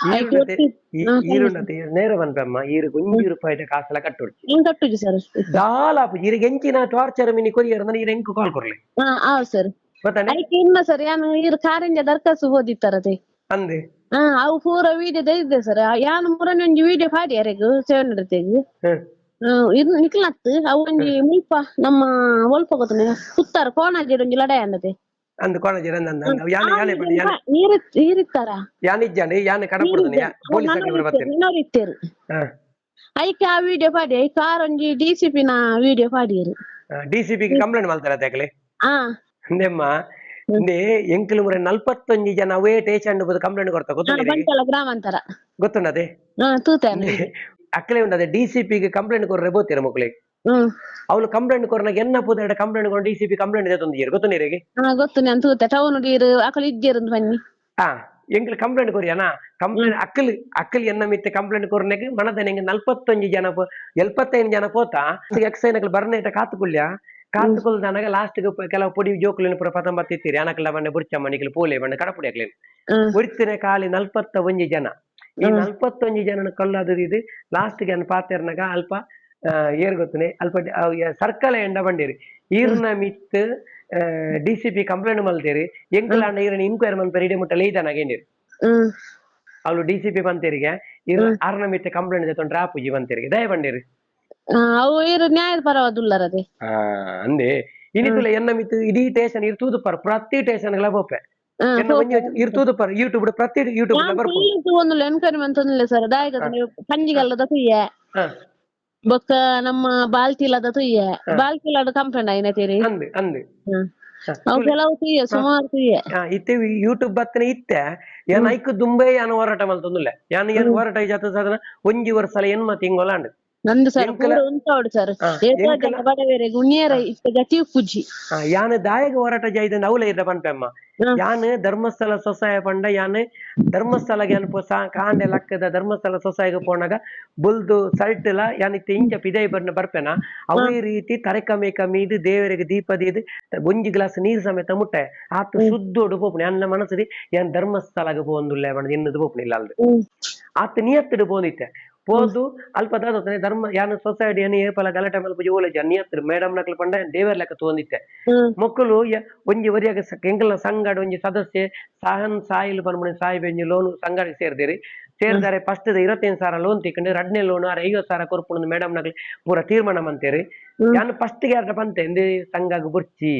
ಹ್ಮ್ ಆಯ್ತು, ಈರುಂಡತೆ ಒಟ್ಟಿ- ಹಾ, ಈರುಂಡತೆ ನೇರ ಬಂದ್ರಮ್ಮ ಈರು ಒಂಜಿ ರೂಪಾಯಿ ಕಾಸೆಲ್ಲ ಕಟ್ಟೊಡು ಏನ್ ಕಟ್ಟುಜಿ ಸರ್ ದಾಲಾಪು ಈರಿಗೆ ಎಂಚಿನ ಟಾರ್ಚರ್ ಮಿನಿ ಕೊರಿಯರ್ ಅಂದ್ರೆ ಈರ ಎಂಕು ಕಾಲ್ ಕೊರ್ಲಿ ಹಾ ಹೌದು ಸರ್ ಗೊತ್ತಾನೆ ಅದಕ್ಕೆ ಇನ್ನ ಸರ್ ಏನು ಇರ್ ಕಾರಿಂಜ ದರ್ಕಾಸು ಓದಿತ್ತಾರತೆ ಅಂದೆ ಹಾ ಅವು ಪೂರ ವಿಡಿಯೋ ಇದೆ ಸರ್ ಯಾನು ಮೂರನೇ ಒಂಜಿ ವಿಡಿಯೋ ಪಾಡಿ ಯಾರಿಗೂ ಸೇವೆ ನಡತೆಗ್ ಹ್ಮ್ ಇದು ನಿಕ್ಲತ್ತು ಅವು ಒಂಜಿ ಮುಲ್ಪ ನಮ್ಮ ಒಲ್ಪ ಗೊತ್ತನೆ ಪುತ್ತಾರ ಕೋಣಾಜಿ ಒಂಜಿ ಲಡೆ ಅನ್ನತೆ ಅಂದು ಕೊಣಜಿ ಅಂದ ಯಾನೆ ಯಾನೆ ಬನ್ನಿ ಯಾನೆ ನೀರು ನೀರಿತ್ತಾರ ಯಾನಿಜ್ಜಾನೆ ಯಾನೆ ಕಡಪುಡ್ದಾನೆ ಪೊಲೀಸ್ ಅಂಗಡಿ ಬರ್ತೇನೆ ಇತ್ತೇರು ಹ. ಐಕೆ ಆ ವಿಡಿಯೋ ಪಾಡಿ ಐ ಕಾರ್ ಒಂಜಿ ಡಿಸಿಪಿ ನ ವಿಡಿಯೋ ಪಾಡಿಯರು ಡಿಸಿಪಿ ಗೆ ಕಂಪ್ಲೇಂಟ್ ಮಾಡ್ತಾರೆ ಅದಕ್ಕೆ ಆ. ಅಂದೆಮ್ಮ ಇಂದೆ ಎಂಕಲು ಮುರೆ ನಲ್ಪತ್ತೊಂಜಿ ಜನ ಅವೇ ಟೇಚಂಡ್ ಬೋದು ಕಂಪ್ಲೇಂಟ್ ಕೊಡ್ತಾ ಹಾ, ಬಂತಲ ಗ್ರಾಮಾಂತರ ಗೊತ್ತುಂಡದೆ ಹಾ ತೂತೇನೆ. ಅಕ್ಕಲೆ ಉಂಡದೆ ಡಿಸಿಪಿ ಗೆ ಕಂಪ್ಲೇಂಟ್ ಕೊರ್ರೆ ಬೋತಿರ ಮಕ್ಕಳಿಗೆ ಹ್ಮ್. ಅವ್ಲು ಕಂಪ್ಲೇಂಟ್ ಕೊರ್ನಾಗ ಎನ್ನ ಪುದ ಕಂಪ್ಲೇಂಟ್ ಕೊರ ಡಿ ಸಿ ಪಿ ಕಂಪ್ಲೇಂಟ್ ಇದೆ ಗೊತ್ತು ನೀರಿಗೆ ಹಾ ಗೊತ್ತು ನಾನು ತೂತೆ ಟೌನ್ ಡೀರ್ ಅಕಲ್ ಇಜ್ಜೇರಂದ್ ಬನ್ನಿ. ಹಾ ಎಂಕ್ಲು ಕಂಪ್ಲೇಂಟ್ ಕೊರಿಯನಾ ಕಂಪ್ಲೇಂಟ್ ಅಕ್ಕಲ್ ಅಕ್ಕಲ್ ಎನ್ನ ಮಿತ್ತೆ ಕಂಪ್ಲೇಂಟ್ ಕೊರ್ನೆಗ್ ಮನದ ನಿಂಗೆ ನಲ್ಪತ್ತೊಂಜಿ ಜನ ಪೋ ಎಲ್ಪತ್ತೈದು ಜನ ಪೋತ? ಎಕ್ಸೈನಕ್ಲು ಬರ್ನೇಟ ಕಾತುಕುಲ್ಯ ಕಾತುಕುಲ್ದನಾಗ ಲಾಸ್ಟ್ ಕೆಲವು ಪೊಡಿ ಜೋಕುಲಿನ ಪುರ ಪತಂ ಬತ್ತಿತ್ತೀರಿ ಅನಕಲ ಬಣ್ಣ ಬುರ್ಚಮ್ಮ ನಿಕ್ಲು ಪೋಲೆ ಬಣ್ಣ ಕಡಪುಡಿ ಹಾಕ್ಲೇನು ಹ್ಮ್. ಒರಿತಿನ ಕಾಲಿ ನಲ್ಪತ್ತ ಒಂಜಿ ಜನ. ಈ ಹ್ಮ್. ನಲ್ಪತ್ತೊಂಜಿ ಜನನ ಕಳ್ಳದು ಇದು. ಲಾಸ್ಟ್ಗೆ ಅನ್ ಪಾತೆರ್ನಾಗ ಅಲ್ಪ ಆ, ಏರ್ ಗೊತ್ತನೆ ಅಲ್ಪ ಸರ್ಕಲ್ ಎಂಡ ಬಂಡೇರಿ ಈರ್ನ ಮಿತ್ ಡಿ ಸಿ ಪಿ ಕಂಪ್ಲೇಂಟ್ ಮಲ್ತೇರಿ ಎಂಕಲಾಂಡ ಈರನ ಇನ್ಕ್ವೈರಿ ಮಲ್ಪೇರಿ ಇಡೀ ಮುಟ್ಟ ಲೈದನಾಗೇನಿರಿ ಹ್ಮ್. ಅವ್ಲು ಡಿ ಸಿ ಪಿ ಬಂತೇರಿಗೆ ಇರ್ ಆರ್ನ ಮಿತ್ತೆ ಕಂಪ್ಲೇಂಟ್ ಜೊತೆ ಆಪುಜಿ ಬಂತೇರಿಗೆ ದಯ ಬಂಡೇರಿ ಆ, ಅವು ಇರು ನ್ಯಾಯದ ಪರವಾದುಲ್ಲರದೆ ಆ ಅಂದೆ. ಇನಿತುಲ ಎನ್ನ ಮಿತ್ತು ಇಡೀ ಟೇಷನ್ ಇರ್ತೂದು ಪರ್ ಪ್ರತಿ ಟೇಷನ್ಗಳ ಬೋಪೆ ಎನ್ನ ಒಂಜಿ ಇರ್ತೂದು ಪರ್ ಯೂಟ್ಯೂಬ್ ಪ್ರತಿ ಯೂಟ್ಯೂಬ್ ಬರ್ಪು ಒಂದು ಎನ್ಕ್ವೈರಿ ಮಂತೊಂದಿಲ್ಲ ಸರ್. ದಾಯಕ ಪಂಜಿಗಲ್ಲದ ತುಯ್ಯ ಹಾ. ಬೊಕ್ಕ ನಮ್ಮ ಬಾಲ್ತಿಲದ ತುಯ್ಯ ಬಾಲ್ತಿಲದ ಕಂಪ್ಲೇಂಟ್ ಆಯ್ನ ತೇರಿ ಅಂದೆ ಅಂದೆ ಅವು ಕೆಲವು ತುಯ್ಯ ಸುಮಾರು ತುಯ್ಯ ಇತ್ತೆ ಯೂಟ್ಯೂಬ್ ಬತ್ತನೆ ಇತ್ತೆ. ಯಾನ್ ಐಕ್ ದುಂಬೆ ಯಾನ್ ಹೋರಾಟ ಮಲ್ತೊಂದುಲ್ಲೆ? ಯಾನ್ ಏನ್ ಹೋರಾಟ ಜಾತ ಸಾಧನ? ಒಂಜಿ ವರ್ಷ ಏನ್ ಮತ್ತೆ ಮತ್ ಹಿಂಗೊಲಾಂಡ್ ನಂದು ಸರ್ ಪೂರ ಸರ್ ಬಡವೇರೆ ಗುಣ್ಯರ ಇಷ್ಟ ಗತಿ ಪೂಜಿ ಯಾನ್ ದಾಯಗ ಹೋರಾಟ ಜಾಯ್ದ ಅವಲ ಇದ್ದ ಪನ್ಪೆಮ್ಮ. ಯಾನ್ ಧರ್ಮಸ್ಥಳ ಸೊಸಾಯ ಪಂಡ ಯಾನ್ ಧರ್ಮಸ್ಥಳ ಯಾನ್ ಸಾ ಕಾಂಡೆ ಲಕ್ಕದ ಧರ್ಮಸ್ಥಳ ಸೊಸಾಯಿಗೆ ಪೋನಾಗ ಬುಲ್ದು ಸಲ್ಟ್ಲ ಯಾನ್ ಇತ್ತೆ ಇಂಚ ಪಿದೈ ಬರ್ನ ಬರ್ಪೆನ. ಅವೇ ರೀತಿ ತರೆಕಮೆ ಮೀದು ದೇವರಿಗೆ ದೀಪ ದೀದು ಒಂಜಿ ಗ್ಲಾಸ್ ನೀರ್ ಸಮೇತ ಮುಟ್ಟೆ. ಆತು ಶುದ್ಧೋಡು ಪೋಪುನಿ. ಅನ್ನ ಮನಸ್ಸದಿ ಯಾನ್ ಧರ್ಮಸ್ಥಳಗೆ ಪೋಂದುಲ್ಲೆ ಬಣ್ಣ ಇನ್ನದು ಪೋಪುನಿ ಇಲ್ಲ ಅಲ್ರಿ ಆತ ನಿಯತ್ತಿಡು ಪೋಂದಿತ್ತೆ ಪೋದು ಅಲ್ಪ ದಾದೋತನೆ ಧರ್ಮ ಯಾನ ಸೊಸೈಟಿ ಅನಿ ಏಪಲ ಗಲಾಟೆ ಮೇಲೆ ಓಲೆ ಜನ ನಿಯತ್ತಿಡು ಮೇಡಮ್ ನಕ್ಲ ಪಂಡ ದೇವರ ಲೆಕ್ಕ ತೋಂದಿತ್ತೆ ಮಕ್ಕಳು ಒಂಜಿ ವರಿಯಾಗ ಕೆಂಗಲ ಎಂಕಲ್ನ ಸಂಗಡ ಒಂಜಿ ಸದಸ್ಯೆ ಸಹನ್ ಸಾಯಿಲ್ ಬರ್ಮಣ ಸಾಯಿಬೆ ಒಂಜಿ ಲೋನ್ ಸಂಗಡ ಸೇರ್ದಿರಿ. ಸೇರ್ದಾರೆ ಫಸ್ಟ್ ಇರತ್ತೈದು ಸಾವಿರ ಲೋನ್ ತಿಕ್ಕಂಡು ರಡ್ನೆ ಲೋನ್ ಆರ ಐವತ್ತು ಸಾವಿರ ಕೊರ್ಪುಣದು ಮೇಡಮ್ ನಕ್ಲಿ ಪೂರ ತೀರ್ಮಾನ ಮಂತೇರಿ. ಯಾನ್ ಫಸ್ಟ್ ಅರ್ಧ ಬಂತೆ ಎಂದಿ ಸಂಘ ಬುರ್ಚಿ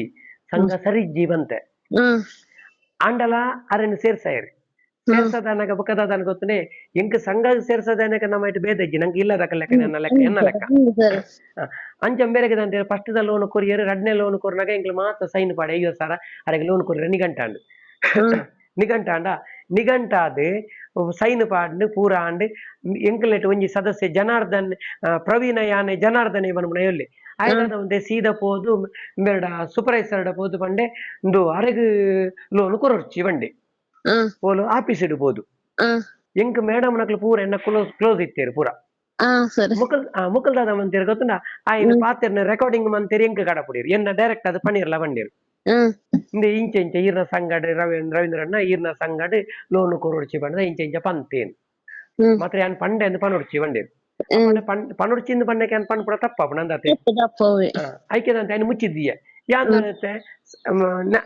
ಸಂಘ ಸರಿಜ್ಜಿ ಬಂತೆ. ಆಂಡಲ ಅರೆನ್ ಸೇರ್ಸಾಯಿರಿ. ಸೇರ್ಸದನಗ ಬುಕ್ಕದಾದನ ಗೊತ್ತನೆ? ಎಂಕ್ ಸಂಘ ಸೇರ್ಸದನಕ ನಮ್ಮ ಇಟ್ಟು ಬೇದಜ್ಜಿ ನಂಗೆ ಇಲ್ಲದ ಲೆಕ್ಕ ನನ್ನ ಲೆಕ್ಕ ಎನ್ನ ಲೆಕ್ಕ? ಹ್ಮ್ ಸರ್ ಹ. ಅಂಚ ಬೇರೆಗೆ ಅಂತ ಫಸ್ಟ್ ದ ಲೋನ್ ಕೊರಿಯರ್ ರಡ್ನೆ ಲೋನ್ ಕೊರ್ನಾಗ ಎಂಕ್ಲು ಮಾತ್ರ ಸೈನ್ ಪಾಡೆ ಐವತ್ತು ಸಾವಿರ ಅರೆಗೆ ಲೋನ್ ಕೊರಿಯರ್ ನಿಗಂಟಾಂಡು ಹ್ಮ್. ನಿಘಂಟಾಂಡ? ನಿಘಂಟಾದ್ ಸೈನ್ ಪಾಡ್ದು ಪೂರ ಆಂಡ್ ಎಂಕಲೆಟ್ ಒಂಜಿ ಸದಸ್ಯ ಜನಾರ್ದನ್ ಆ, ಪ್ರವೀಣ ಯಾನೆ ಜನಾರ್ದನೆ ಬನ್ಮನ ಎಲ್ಲಿ ಆಯ್ತಾದ ಒಂದೆ ಸೀದ ಪೋದು ಮೇಡ ಸೂಪರ್ವೈಸರ್ಡ ಪೋದು ಪಂಡೆ ಒಂದು ಅರೆಗ್ ಲೋನ್ ಕೊರೊರ್ಚಿ ಬಂಡೆ ಹ್ಮ್ ಪೋಲು ಆಫೀಸ್ ಇಡ್ಬೋದು ಹ್ಮ್ ಎಂಕ್ ಮೇಡಮ್ ನಕ್ಲು ಪೂರ ಎನ್ನ ಕ್ಲೋಸ್ ಕ್ಲೋಸ್ ಇತ್ತೇರು ಪೂರ ಹಾ ಸರಿ ಮುಕಲ್ ಆ, ಮುಕಲ್ ದಾದ ಮಂತೀರ್ ಗೊತ್ತುಂಡ ಆ ಇದು ಪಾತೆರ್ನ ರೆಕಾರ್ಡಿಂಗ್ ಮಂತೀರ್ ಎಂಕ್ ಕಡಪುಡಿರು ಎನ್ನ ಡೈರೆಕ್ಟ್ ಅದು ಪನೀರ್ಲ ಬಂದಿರು ಹ್ಮ್ ಇಂದೆ ಇಂಚೆ ಇಂಚೆ ಈರ್ನ ಸಂಗಡ್ ರವೀಂದ್ರ ರವೀಂದ್ರಣ್ಣ ಈರ್ನ ಸಂಗಡ್ ಲೋನ್ ಕೊರೊಡ್ಚಿ ಬಂದ ಇಂಚೆ ಇಂಚೆ ಪಂತೇನ್ ಹ್ಮ್ ಮಾತ್ರ ಯಾನ್ ಪಂಡೆ ಅಂದ್ ಪನೊಡ್ಚಿ ಬಂಡೇರು ಹ್ಮ್ ಪನೊಡ್ಚಿಂದ ಪಂಡಕ್ಕೆ ಯಾನ್ ಪಣ್ ಪುಡ ತಪ್ಪ ನಂದತೆ ದಪ್ಪ ಅವೆ ಐಕ್ಯದಂತೆ ఆయన ಮುಚ್ಚಿದ್ದೀಯ ಯಾಂದನತ್ತೆ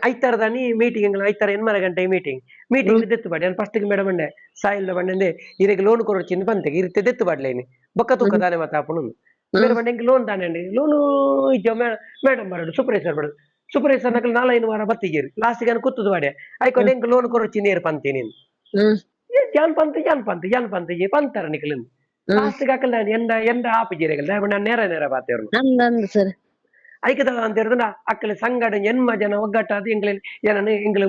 ಐತಾರದಾನಿ ಮೀಟಿಂಗ್ ಐತಾರ ಎನ್ಮರ ಗಂಟೆ ಮೀಟಿಂಗ್ ಮೀಟಿಂಗ್ ದೆತ್ತು ಬಾಡಿ ನಾನು ಫಸ್ಟ್ ಮೇಡಮ್ ಬಂಡೆ ಸಾಯಿಲ್ ಬಂಡೆ ಇರಿಗೆ ಲೋನ್ ಕೊರೊಚ್ಚಿಂದ ಬಂತೆ ಇರುತ್ತೆ ದೆತ್ತು ಬಾಡ್ಲೇನಿ ಬೊಕ್ಕ ತೂಕ ದಾನೆ ಮಾತ ಆಪುನು ಬೇರೆ ಬಂಡೆ ಇಂಕ ಲೋನ್ ತಾನೆ ಅಂడి ಲೋನು ಇಜ್ಜ ಮೇಡಮ್ ಬರಡು ಸೂಪರ್ವೈಸರ್ ಬರಡು. ಸೂಪರ್ವೈಸರ್ ನಕಲ್ ನಾಲೈನು ವಾರ ಬತ್ತಿಗೇರಿ ಲಾಸ್ಟ್ಗೆ ಕುತ್ತದು ಬಾಡೆ ಐಕೊಂಡು ಎಂಕ್ ಲೋನ್ ಕೊರೊಚ್ಚಿ ನೇರು ಪಂತೀನಿ ಹ್ಮ್. ಜಾನ್ ಪಂತ ಜಾನ್ ಪಂತ ಜಾನ್ ಪಂತ ಪಂತಾರ ನಿಕಲಿಂದು ಲಾಸ್ಟ್ಗೆ ಹಾಕಲ್ ನಾನು ಎಂದ ಎಂದ ಆಪಿಜೀರೆಗಲ್ ನಾನು ನೇರ ನೇರ ಬಾತೇವ್ರು ನಂದಂದು ಸರ್ ಐಕ್ಯದ ಅಂತ ಹೇಳಿದ್ರೆ ಅಕ್ಕಲ ಸಂಗಡ ಎನ್ಮ ಜನ ஏழு ಎಂಗ್ಲ ಏನನ್ನು ಎಂಗ್ಲ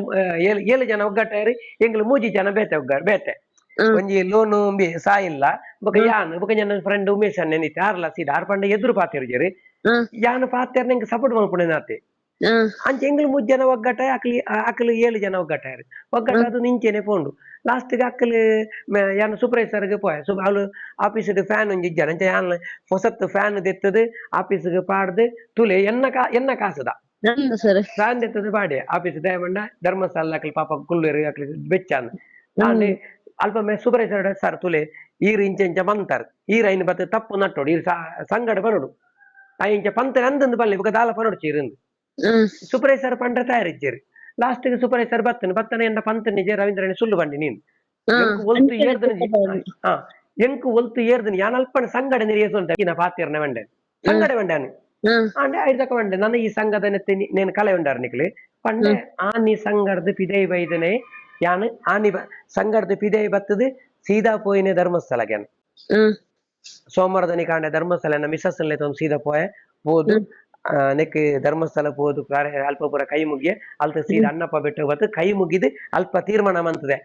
ಏಳು ಏಳು ಜನ பேத்த ಎಂಗ್ಲ ಮೂಜಿ ಜನ ಬೇತೆ ಒಗ್ಗ ಬೇತೆ. ಹ್ಮ್. ಒಂಜಿ ಲೋನು ಸಾಯಿಲ್ಲ. ಬೊಕ ಯಾನ್ ಬೊಕ ಜನ ಫ್ರೆಂಡ್ ಉಮೇಶ್ ಅನ್ನ ನಿಂತೆ ಆರ್ಲ ಸೀದಾ ಆರ್ ಪಂಡ ಎದುರು ಪಾತೇರು ಜರಿ ಹ್ಮ್. ಯಾನ್ ಪಾತೇರ್ ನಂಗೆ ಸಪೋರ್ಟ್ ಮಾಡ್ಕೊಂಡೆ ನಾತೆ ಅಂಚೆ ಎಂಗ್ಲ ಮೂಜ್ ಜನ ಒಗ್ಗಟ್ಟ ಅಕ್ಲಿ ಅಕ್ಕಲು ಏಳು ಜನ ಒಗ್ಗಟ್ಟಾರಿ ಒಗ್ಗಟ್ಟ ಅದು ನಿಂಚೆನೆ ಪೋಂಡು. ಲಾಸ್ಟ್ಗೆ ಅಕ್ಕಲು ಯಾನ್ ಸೂಪರ್ವೈಸರ್ಗೆ ಪೋಯ ಸು ಅವಳು ಆಫೀಸ್ ಫ್ಯಾನ್ ಒಂಜಿ ಇಜ್ಜಾರ. ಅಂಚೆ ಯಾನ್ ಹೊಸತ್ತು ಫ್ಯಾನ್ ದೆತ್ತದು ಆಫೀಸ್ಗೆ ಪಾಡ್ದು ತುಲೆ ಎನ್ನ ಕಾ ಎನ್ನ ಕಾಸದ. ನಂದು ಸರ್. ಫ್ಯಾನ್ ದೆತ್ತದು ಪಾಡೆ ಆಫೀಸ್ ದಯಮಂಡ ಧರ್ಮಸ್ಥಳ ಅಕ್ಲಿ ಪಾಪ ಕುಲ್ಲುರು ಅಕ್ಲಿ ಬೆಚ್ಚಾನ್. ಆಂಡೆ ಅಲ್ಪ ಮೆ ಸೂಪರ್ವೈಸರ್ ಸರ್ ತುಲೆ ಈರ್ ಇಂಚೆ ಇಂಚ ಬಂತಾರ್. ಈರ್ ಐನ್ ಬತ್ತ ತಪ್ಪು ನಟ್ಟೋಡು ಈರ್ ಸಾ- ಸಂಗಡ ಬರೋಡು. ಆ ಇಂಚ ಪಂತರ್ ಅಂದಂದು ಬಲ್ಲಿ ಬೊಕ ದಾಲ ಪನೋಡು ಚೀರಿಂದು ಹ್ಮ್ ಸೂಪರ್ವೈಸರ್ ಪಂಡ್ರೆ ತಯಾರಿದ್ದೀರಿ ಲಾಸ್ಟ್ ಗೆ ಸೂಪರ್ವೈಸರ್ ಬರ್ತನೆ ಬರ್ತನೆ ಎಂದ ಪಂತ ನಿಜ ರವೀಂದ್ರನೇ ಸುಳ್ಳು ಬಂಡಿ ನೀನು ಒಲ್ತು ಏರ್ದನಿ ಹಾ ಎಂಕು ಒಲ್ತು ಏರ್ದನಿ ಯಾನ್ ಅಲ್ಪನ ಸಂಗಡ ನಿರ್ಯಸೊಂಡ ಈನ ಪಾತಿರ್ನ ವೆಂಡೆ ಸಂಗಡ ವೆಂಡಾನು ಅಂಡೆ ಐದಕ ವೆಂಡೆ ನನ್ನ ಈ ಸಂಘದ ನೆತ್ತಿ ನೇನು ಕಲೆ ಉಂಡಾರ ನಿಕ್ಲಿ ಪಂಡೆ ಆ ನೀ ಸಂಗಡದ ಪಿದೈ ಬೈದನೆ ಯಾನ್ ಆ ನೀ ಸಂಗಡದ ಪಿದೈ ಬತ್ತದು ಸೀದಾ ಪೋಯಿನೆ ಧರ್ಮಸ್ಥಳಗೆ ಸೋಮವಾರದ ನೀ ಕಾಂಡೆ ಧರ್ಮಸ್ಥಳ ಮಿಸಸ್ ಸೀದಾ ಪೋಯ போது ಆ, ನೆಕ್ ಧರ್ಮಸ್ಥಳ ಪೋದು ಕಾರ್ಯ ಅಲ್ಪ ಪೂರ ಕೈ ಮುಗಿಯ ಅಲ್ತ ಸೀದ ಅನ್ನಪ್ಪ ಬೆಟ್ಟ ಬತ್ತು ಕೈ ಮುಗಿದು ಅಲ್ಪ ತೀರ್ಮಾನ ಮಂತದೆ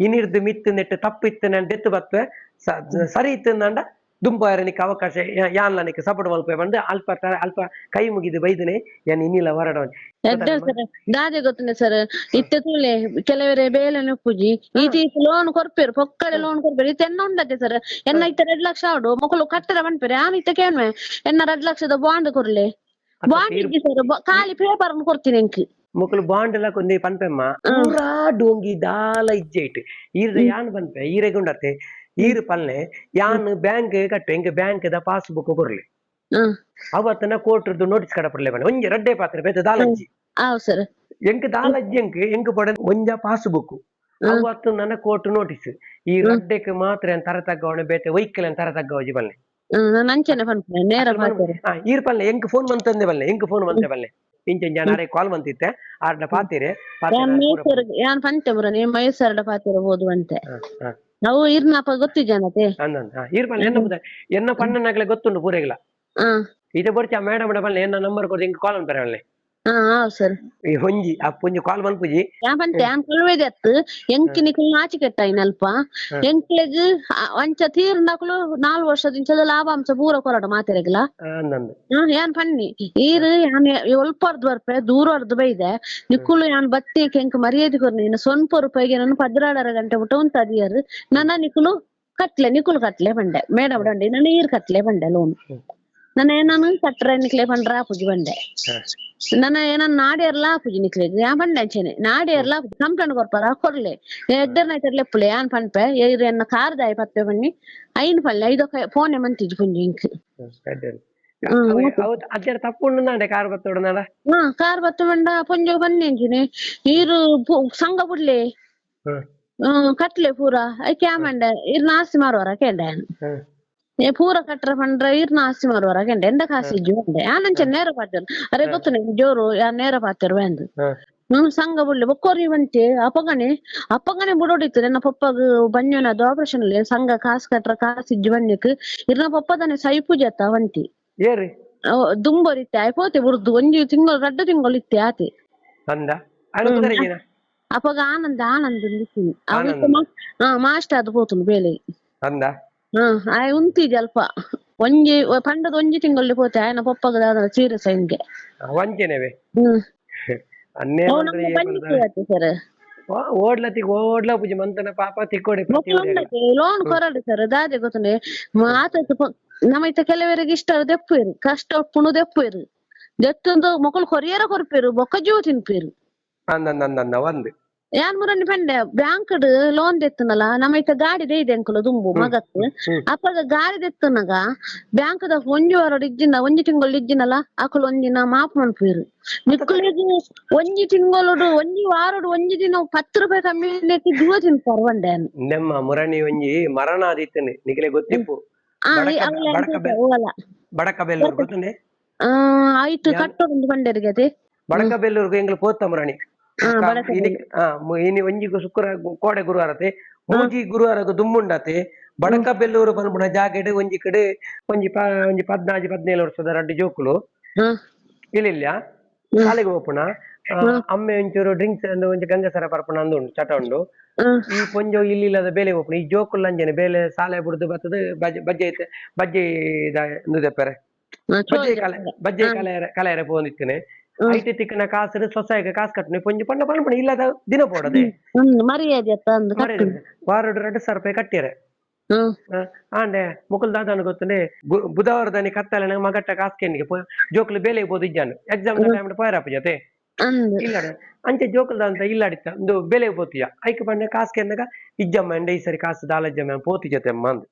ಇನಿರ್ದು ಮಿತ್ತು ನೆಟ್ಟು ತಪ್ಪಿತ್ತು ನಾನು ದೆತ್ತು ಬತ್ತವೆ ಸ- ಸರಿ ಇತ್ತು ನಂಡ ದುಂಬ ನಿಕ್ ಅವಕಾಶ ಯಾನ್ಲ ನಿಕ್ ಸಪೋರ್ಟ್ ಮಲ್ಪೆ ಬಂದು ಅಲ್ಪ ತ- ಅಲ್ಪ ಕೈ ಮುಗಿದು ಬೈದನೆ ಯಾನ್ ಇನ್ನಿಲ್ಲ ಹೊರಡ ಎಡ್ಡೆ ಸರ್ ದಾದೆ ಗೊತ್ತಿಲ್ಲ ಸರ್ ಇತ್ತೆ ತುಳೆ ಕೆಲವರೆ ಬೇಲೆನೆ ಪೂಜಿ ಈತಿ ಲೋನ್ ಕೊರ್ಪೇರು ಪೊಕ್ಕಡೆ ಲೋನ್ ಕೊರ್ಪೇರು ಇತ್ತೆ ಎನ್ನ ಉಂಡತೆ ಸರ್ ಎನ್ನ ಇತ್ತೆ ಎರಡ್ ಲಕ್ಷ ಆಡು ಮಕ್ಕಳು ಕಟ್ಟಡ ಬನ್ಪೇರು ಆನ್ ಇತ್ತೆ ಕೇಳ್ಮೆ ಎನ್ನ ಎರಡ್ ಲಕ್ಷದ ಬಾಂಡ್ ಕೊರ್ಲೆ ಬಾಂಡ್ ಇದ್ದಿ ಸರ್ ಖಾಲಿ ಪೇಪರ್ ಕೊಡ್ತೀನಿ ಎಂಕ್ ಮುಕ್ಕಲು ಬಾಂಡ್ ಎಲ್ಲ ಕೊಂದಿ ಪನ್ಪೆಮ್ಮ ಪೂರಾ ಡೋಂಗಿ ದಾಲ ಇಜ್ಜೆಟ್ ಈರ್ದ ಯಾನ್ ಪನ್ಪೆ ಈರೆಗುಂಡತೆ ಈರ್ ಪಲ್ಲೆ ಯಾನ್ ಬ್ಯಾಂಕ್ ಕಟ್ಟು ಎಂಕ್ ಬ್ಯಾಂಕ್ ದ ಪಾಸ್ಬುಕ್ ಕೊರ್ಲಿ ಹ್ಮ್ ಅವತ್ತನ ಕೋರ್ಟ್ರದ್ದು ನೋಟಿಸ್ ಕಡಪಡ್ಲೆ ಬಣ್ಣ ಒಂಜಿ ರಡ್ಡೆ ಪಾತ್ರ ಬೇತ ದಾಲಜ್ಜಿ ಹೌದ್ ಸರ್ ಎಂಕ್ ದಾಲಜ್ಜಿ ಎಂಕ್ ಎಂಕ್ ಪಡ ಒಂಜ ಪಾಸ್ಬುಕ್ ಅವತ್ತು ನನ್ನ ಕೋರ್ಟ್ ನೋಟಿಸ್ ಈ ರಡ್ಡೆಕ್ ಮಾತ್ರ ಏನ್ ತರ ತಗ್ಗವಣ ಬೇತೆ ವೈಕಲ್ ಏನ್ ತರ ತಗ್ಗವಜಿ ಬಲ್ಲೆ ಹ್ಮ್ ನಾನು ಅಂಚನೆ ಪನ್ಪೆ ನೇರ ಪಾತೇರು ಆ, ಈರ್ ಪಲ್ಲೆ ಎಂಕ್ ಫೋನ್ ಮಂತಂದೆ ಬಲ್ಲೆ ಎಂಕ್ ಫೋನ್ ಮಂತೆ ಬಲ್ಲೆ ಇಂಚೆಂಜ ನಾಳೆ ಕಾಲ್ ಮಂತಿತ್ತೆ ಆರ್ಡ ಪಾತಿರೆ ಮೈಸೂರು ಯಾನ್ ಪಂಚೆ ಬರ ನೀವು ಮೈಸೂರಡ ಪಾತಿರಬಹುದು ಅಂತೆ. ಅವು ಇರ್ನಪ್ಪ ಗೊತ್ತಿಜನತೆ ಅಂದಂದ ಈರ್ ಪಲ್ಲೆ ಎನ್ನ ಎನ್ನ ಪಣ್ಣನಾಗ್ಲೆ ಗೊತ್ತುಂಡು ಪೂರೆಗ್ಲ ಹಾ. ಇದು ಬರ್ಚ ಮೇಡಮ್ ಬಲ್ಲೆ ಎನ್ನ ನಂಬರ್ ಕೊಡಿ ಎಂಕ್ ಕಾಲ್ ಅಂತಾರೆ ಬಲ್ಲೆ ಹಾ ಹೌದ್ ಸರ್. ಈ ಹೊಂಜಿ ಆ ಪುಂಜಿ ಕಾಲ್ ಮನ್ಪುಜಿ ಯಾನ್ ಪಂತೆ ಯಾನ್ ಕಳುವೆದೆ ಅತ್ತು. ಎಂಕಿನಿಕಲ್ ನಾಚಿ ಕೆಟ್ಟಾಯಿನಲ್ಪ ಎಂಕ್ಲೆಗ್ ಅಂಚ ತೀರ್ನಕಲು ನಾಲ್ ವರ್ಷದಿಂಚದ ಲಾಭಾಂಶ ಪೂರ ಕೊರಡ ಮಾತೆರೆಗ್ಲ. ಅಂದಂದು ಹ್ಮ್ ಯಾನ್ ಪನ್ನಿ? ಈರ್ ಯಾನ್ ಒಲ್ಪರ್ದು ಬರ್ಪೆ ದೂರರ್ದು ಬೈದೆ. ನಿಕ್ಕುಲು ಯಾನ್ ಬತ್ತಿ ಕೆಂಕ್ ಮರ್ಯಾದೆ ಕೊರ್ನಿ ಇನ್ನು ಸೊನ್ಪ ರೂಪಾಯಿಗೆ ನಾನು ಪದ್ರಾಡರ ಗಂಟೆ ಬಿಟ್ಟು ಉಂಟದಿಯರ್ ನನ್ನ ನಿಕ್ಕುಲು ಕಟ್ಲೆ ನಿಕ್ಕುಲು ಕಟ್ಲೆ ಬಂಡೆ. ಮೇಡಮ್ ಬಂಡೆ ನನ್ನ ಈರ್ ಕಟ್ಲೆ ಬಂಡೆ ಲೋನ್. ನನ್ನ ಏನಾನು ಕಟ್ರೆ ನಿಕ್ಲೆ ಪಂಡ್ರ ಪುಜಿ ಬಂಡೆ ನನ್ನ ಏನನ್ ನಾಡಿಯರ್ಲ ಪುಜಿ ನಿಕ್ಲೆ ಯಾ ಬಂಡೆ ಅಂಚೆನೆ. ನಾಡಿಯರ್ಲ ಕಂಪ್ಲೇಂಟ್ ಕೊರ್ಪಾರ ಕೊರ್ಲೆ ಎಡ್ಡರ್ನೈತರ್ ಲೆಪ್ಪುಲೆ ಯಾನ್ ಪನ್ಪೆ. ಏರ್ ಎನ್ನ ಕಾರ್ ದಾಯ ಪತ್ತೆ ಬನ್ನಿ. ಐನ್ ಪಲ್ಲೆ ಐದೊ ಫೋನ್ ಮಂತಿಜಿ ಪುಂಜಿ ಇಂಕ್. ಅಜ್ಜರ ತಪ್ಪುಂಡು ನಾಡೆ ಕಾರ್ ಬತ್ತೋಡು ನಾಡ ಹಾ ಕಾರ್ ಬತ್ತ ಬಂಡ ಪೊಂಜೋ ಬನ್ನೆಂಜಿನೆ ನೀರು ಪು- ಸಂಘ ಬುಡ್ಲೆ. ಹ್ಮ್. ಹ್ಮ್ ಕಟ್ಲೆ ಪೂರ. ಐ ಕ್ಯಾಮಂಡೆ ಇರ್ ನಾಸ್ತಿ ಮಾರುವರ ಕೆಂಡೆ ಹ್ಮ್. ಏ ಏ ಪೂರ ಕಟ್ಟ್ರ ಪಂಡ್ರ ಇರ್ನ ಆಸ್ತಿ ಮರುವರಾಗಂಡೆ ಎಂದ ಕಾಸಿ ಜೋಂಡೆ ಆನಂಚ ನೇರ ಪಾತರು ಅರೆ ಗೊತ್ತು ಜೋರು ಯಾ ನೇರ ಪಾತರು ಎಂದು ಹ್ಮ್ ಸಂಘ ಬುಳ್ಳಿ ಬೊಕ್ಕೋರಿ ಬಂತೆ ಅಪಗಣೆ ಅಪಗಣೆ ಬುಡೋಡಿತ್ತು ನನ್ನ ಪಪ್ಪಗ ಬಂಜನದು ಆಪರೇಷನ್ ಅಲ್ಲಿ ಸಂಘ ಕಾಸು ಕಟ್ರ ಕಾಸು ಇಜ್ಜು ಬಣ್ಣಕ್ ಇರ್ನ ಪಪ್ಪ ತಾನೆ ಸೈಪೂಜತ ವಂತಿ ಏರಿ ದುಂಬರಿತ್ತೆ ಆಯ್ಪೋತೆ ಬುರ್ದು ಒಂಜಿ ತಿಂಗಳು ರಡ್ಡ ತಿಂಗಳು ಇತ್ತೆ ಆತೆ. ಅಪಗ ಆನಂದ ಆನಂದ ಮಾಸ್ಟರ್ ಅದು ಪೋತು ಬೇಲೆ ಅಂದ? ಹಾ ಆಯ ಉಂತಿಗೆ ಅಲ್ಪ. ಒಂಜಿ ಪಂಡದ ಒಂಜಿ ತಿಂಗಳ್ಲಿ ಪೋತೆ ಆಯೆನ ಪೊಪ್ಪಗ ದಾದ ಸೀರಿಯಸ್ ಆಯ್ಗೆ ವಂಚನೆವೆ. ಹ್ಮ್. ಅನ್ನೇ ಅವು ನಮ್ಗೆ ಪಂಡಿತ್ತು ಆಯ್ತು ಸರ್? ಓಡ್ಲ ತಿಕ್ ಓಡ್ಲ ಪೂಜೆ ಮಂತನ ಪಾಪ ತಿಕ್ಕೋಡೆ ಲೋನ್ ಕೊರಡು ಸರ್ ದಾದೆ ಗೊತ್ತನೆ ಆತತ್ತು ನಮ್ಮ ಇತ್ತ ಕೆಲವರಿಗೆ ಇಷ್ಟ ದೆಪ್ಪುಯಿರು ಕಷ್ಟ ಉಪ್ಪುಣು ದೆಪ್ಪುಯಿರು ದೆತ್ತೊಂದು ಮಕ್ಕಳು ಕೊರಿಯರ ಕೊರ್ಪೇರು ಬೊಕ್ಕ ಜೀವ ತಿನ್ಪೇರು. ಅಂದ ಅಂದ ಅಂದ ಒಂದು. ಯಾನ್ ಮುರನಿ ಪಂಡೆ ಬ್ಯಾಂಕ್ ಲೋನ್ ದೆತ್ತುನಲ ನಮ್ಮ ಇತ್ತ ಗಾಡಿ ದೇಯ್ದೆ ಅಂಕುಲು ದುಂಬು ಮಗತ್. ಅಪ್ಪಗ ಗಾಡಿ ದೆತ್ತುನಗ ಬ್ಯಾಂಕ್ ದ ಒಂಜಿ ವಾರ ಇಜ್ಜಿನ ಒಂಜಿ ತಿಂಗಳು ಇಜ್ಜಿನಲ ಅಕುಲು ಒಂಜಿನ ಮಾಪ್ ಮನ್ಪೇರು ನಿಕ್ಕುಲಿಗೆ ಒಂಜಿ ತಿಂಗಳು ಒಂಜಿ ವಾರಡು ಒಂಜಿ ದಿನ ಪತ್ತು ರೂಪಾಯಿ ಕಮ್ಮಿ ಲೆಕ್ಕ ದೂರ ತಿನ್ಪಾರು ಒಂಡೆ ನಮ್ಮ ಮುರಣಿ ಒಂಜಿ ಮರಣ ಆದಿತ್ತನೆ ನಿಖಲೆ ಗೊತ್ತಿಪ್ಪು? ಆ ಬಡಕ- ಈ ಅವೆಲ್ಲ ಬಡಕ ಎಂತ ಬೆ- ಹೋಗಲ್ಲ. ಬಡಕ ಬೆಲ್ಲೂರು ಗೊತ್ತುಂಡೆ ಆಯ್ತು ಕಟ್ಟೋದು ಬಂಡೆರಿಗೆ ಅದೇ. ಬಡಕ ಬೆಲ್ಲೂರ್ಗು ಎಂಗ್ಲು ಪೋತ ಮುರಣಿ? ಇನಿ- ಒಂಜಿ ಶುಕ್ರ ಕೋಡೆ ಗುರುವಾರತೆ ಮೂಜಿ ಗುರುವಾರಗ ದುಮ್ಮುಂಡತೆ ಬಡಕ ಬೆಲ್ಲೂರು ಪನ್ಪುನ ಜಾಗೆಡ್ ಒಂಜಿ ಕಡೆ ಒಂಜಿ ಒಂಜಿ ಪದ್ನಾಜಿ ಪದ್ನೇಳು ವರ್ಷದ ರಡ್ಡಿ ಜೋಕುಲು. ಇಲ್ಲಿಲ್ಲ ಶಾಲೆಗೆ ಹೋಪುಣ. ಅಮ್ಮೆ ಒಂಚೂರು ಡ್ರಿಂಕ್ಸ್ ಅಂದು ಒಂಜಿ ಗಂಗಸರ ಪರ್ಪಣ ಅಂದು ಉಂಡು ಚಟ ಉಂಡು. ಈ ಈ ಇಲ್ಲಿ ಇಲ್ಲದ ಬೇಲೆ ಹೋಪುಣ. ಈ ಜೋಕುಲ್ ಅಂಜನೆ ಬೇಲೆ ಸಾಲೆ ಬಿಡದು ಬರ್ತದೆ ಬಜ್ಜೆ ಐತೆ ಬಜ್ಜೆ ಇದ ದೆಪ್ಪರೆ ಹಾ, ಬಜ್ಜೆ ಕಲೆ ಬಜ್ಜೆ ಕಲೆಯರ ಕಲೆಯರ ಪೋಂದಿತ್ತನೆ. ಐಟಿ ತಿಕ್ಕನ ಕಾಸು ಸೊಸಾಯಿಗೆ ಕಾಸು ಕಟ್ಟನೆ ಪೊಂಜಿ ಪಂಡ ಪಂಡ ಇಲ್ಲದ ದಿನ ಕಟ್ಟು ವಾರಡು ಎರಡು ಸಾವಿರ ರೂಪಾಯಿ ಕಟ್ಟಿರೆ. ಹ್ಮ್. ಆಂಡೆ ಮುಕುಲ್ ದಾದನ ಗೊತ್ತಂಡೆ ಬು- ಬುಧವಾರದನಿ ಕತ್ತಲೆ ಮಗಟ್ಟ ಕಾಸ್ಕೆನ್ನಿಗೆ ಜೋಕುಲು ಬೇಲೆ ಬೋದು ಇಜ್ಜಾನು. ಎಕ್ಸಾಮ್ ಟೈಮ್ ಪೋಯರಪ್ಪ ಜೊತೆ. ಇಲ್ಲ ಅಂಚೆ ಜೋಕಲ್ದ ಅಂತ ಇಲ್ಲಾಡಿತ್ತ ಒಂದು ಬೆಲೆ ಪೋತಿಯ. ಐಕ್ ಕಾಸು ಕೆಂದಾಗ ಇಜ್ಜಮ್ಮ ಎಂಡೆ ಈ ಸರಿ ಕಾಸು ದಾಲಜ್ಜಮ್ಮ ಪೋತಿ ಜೊತೆ ಅಮ್ಮ ಅಂದ್.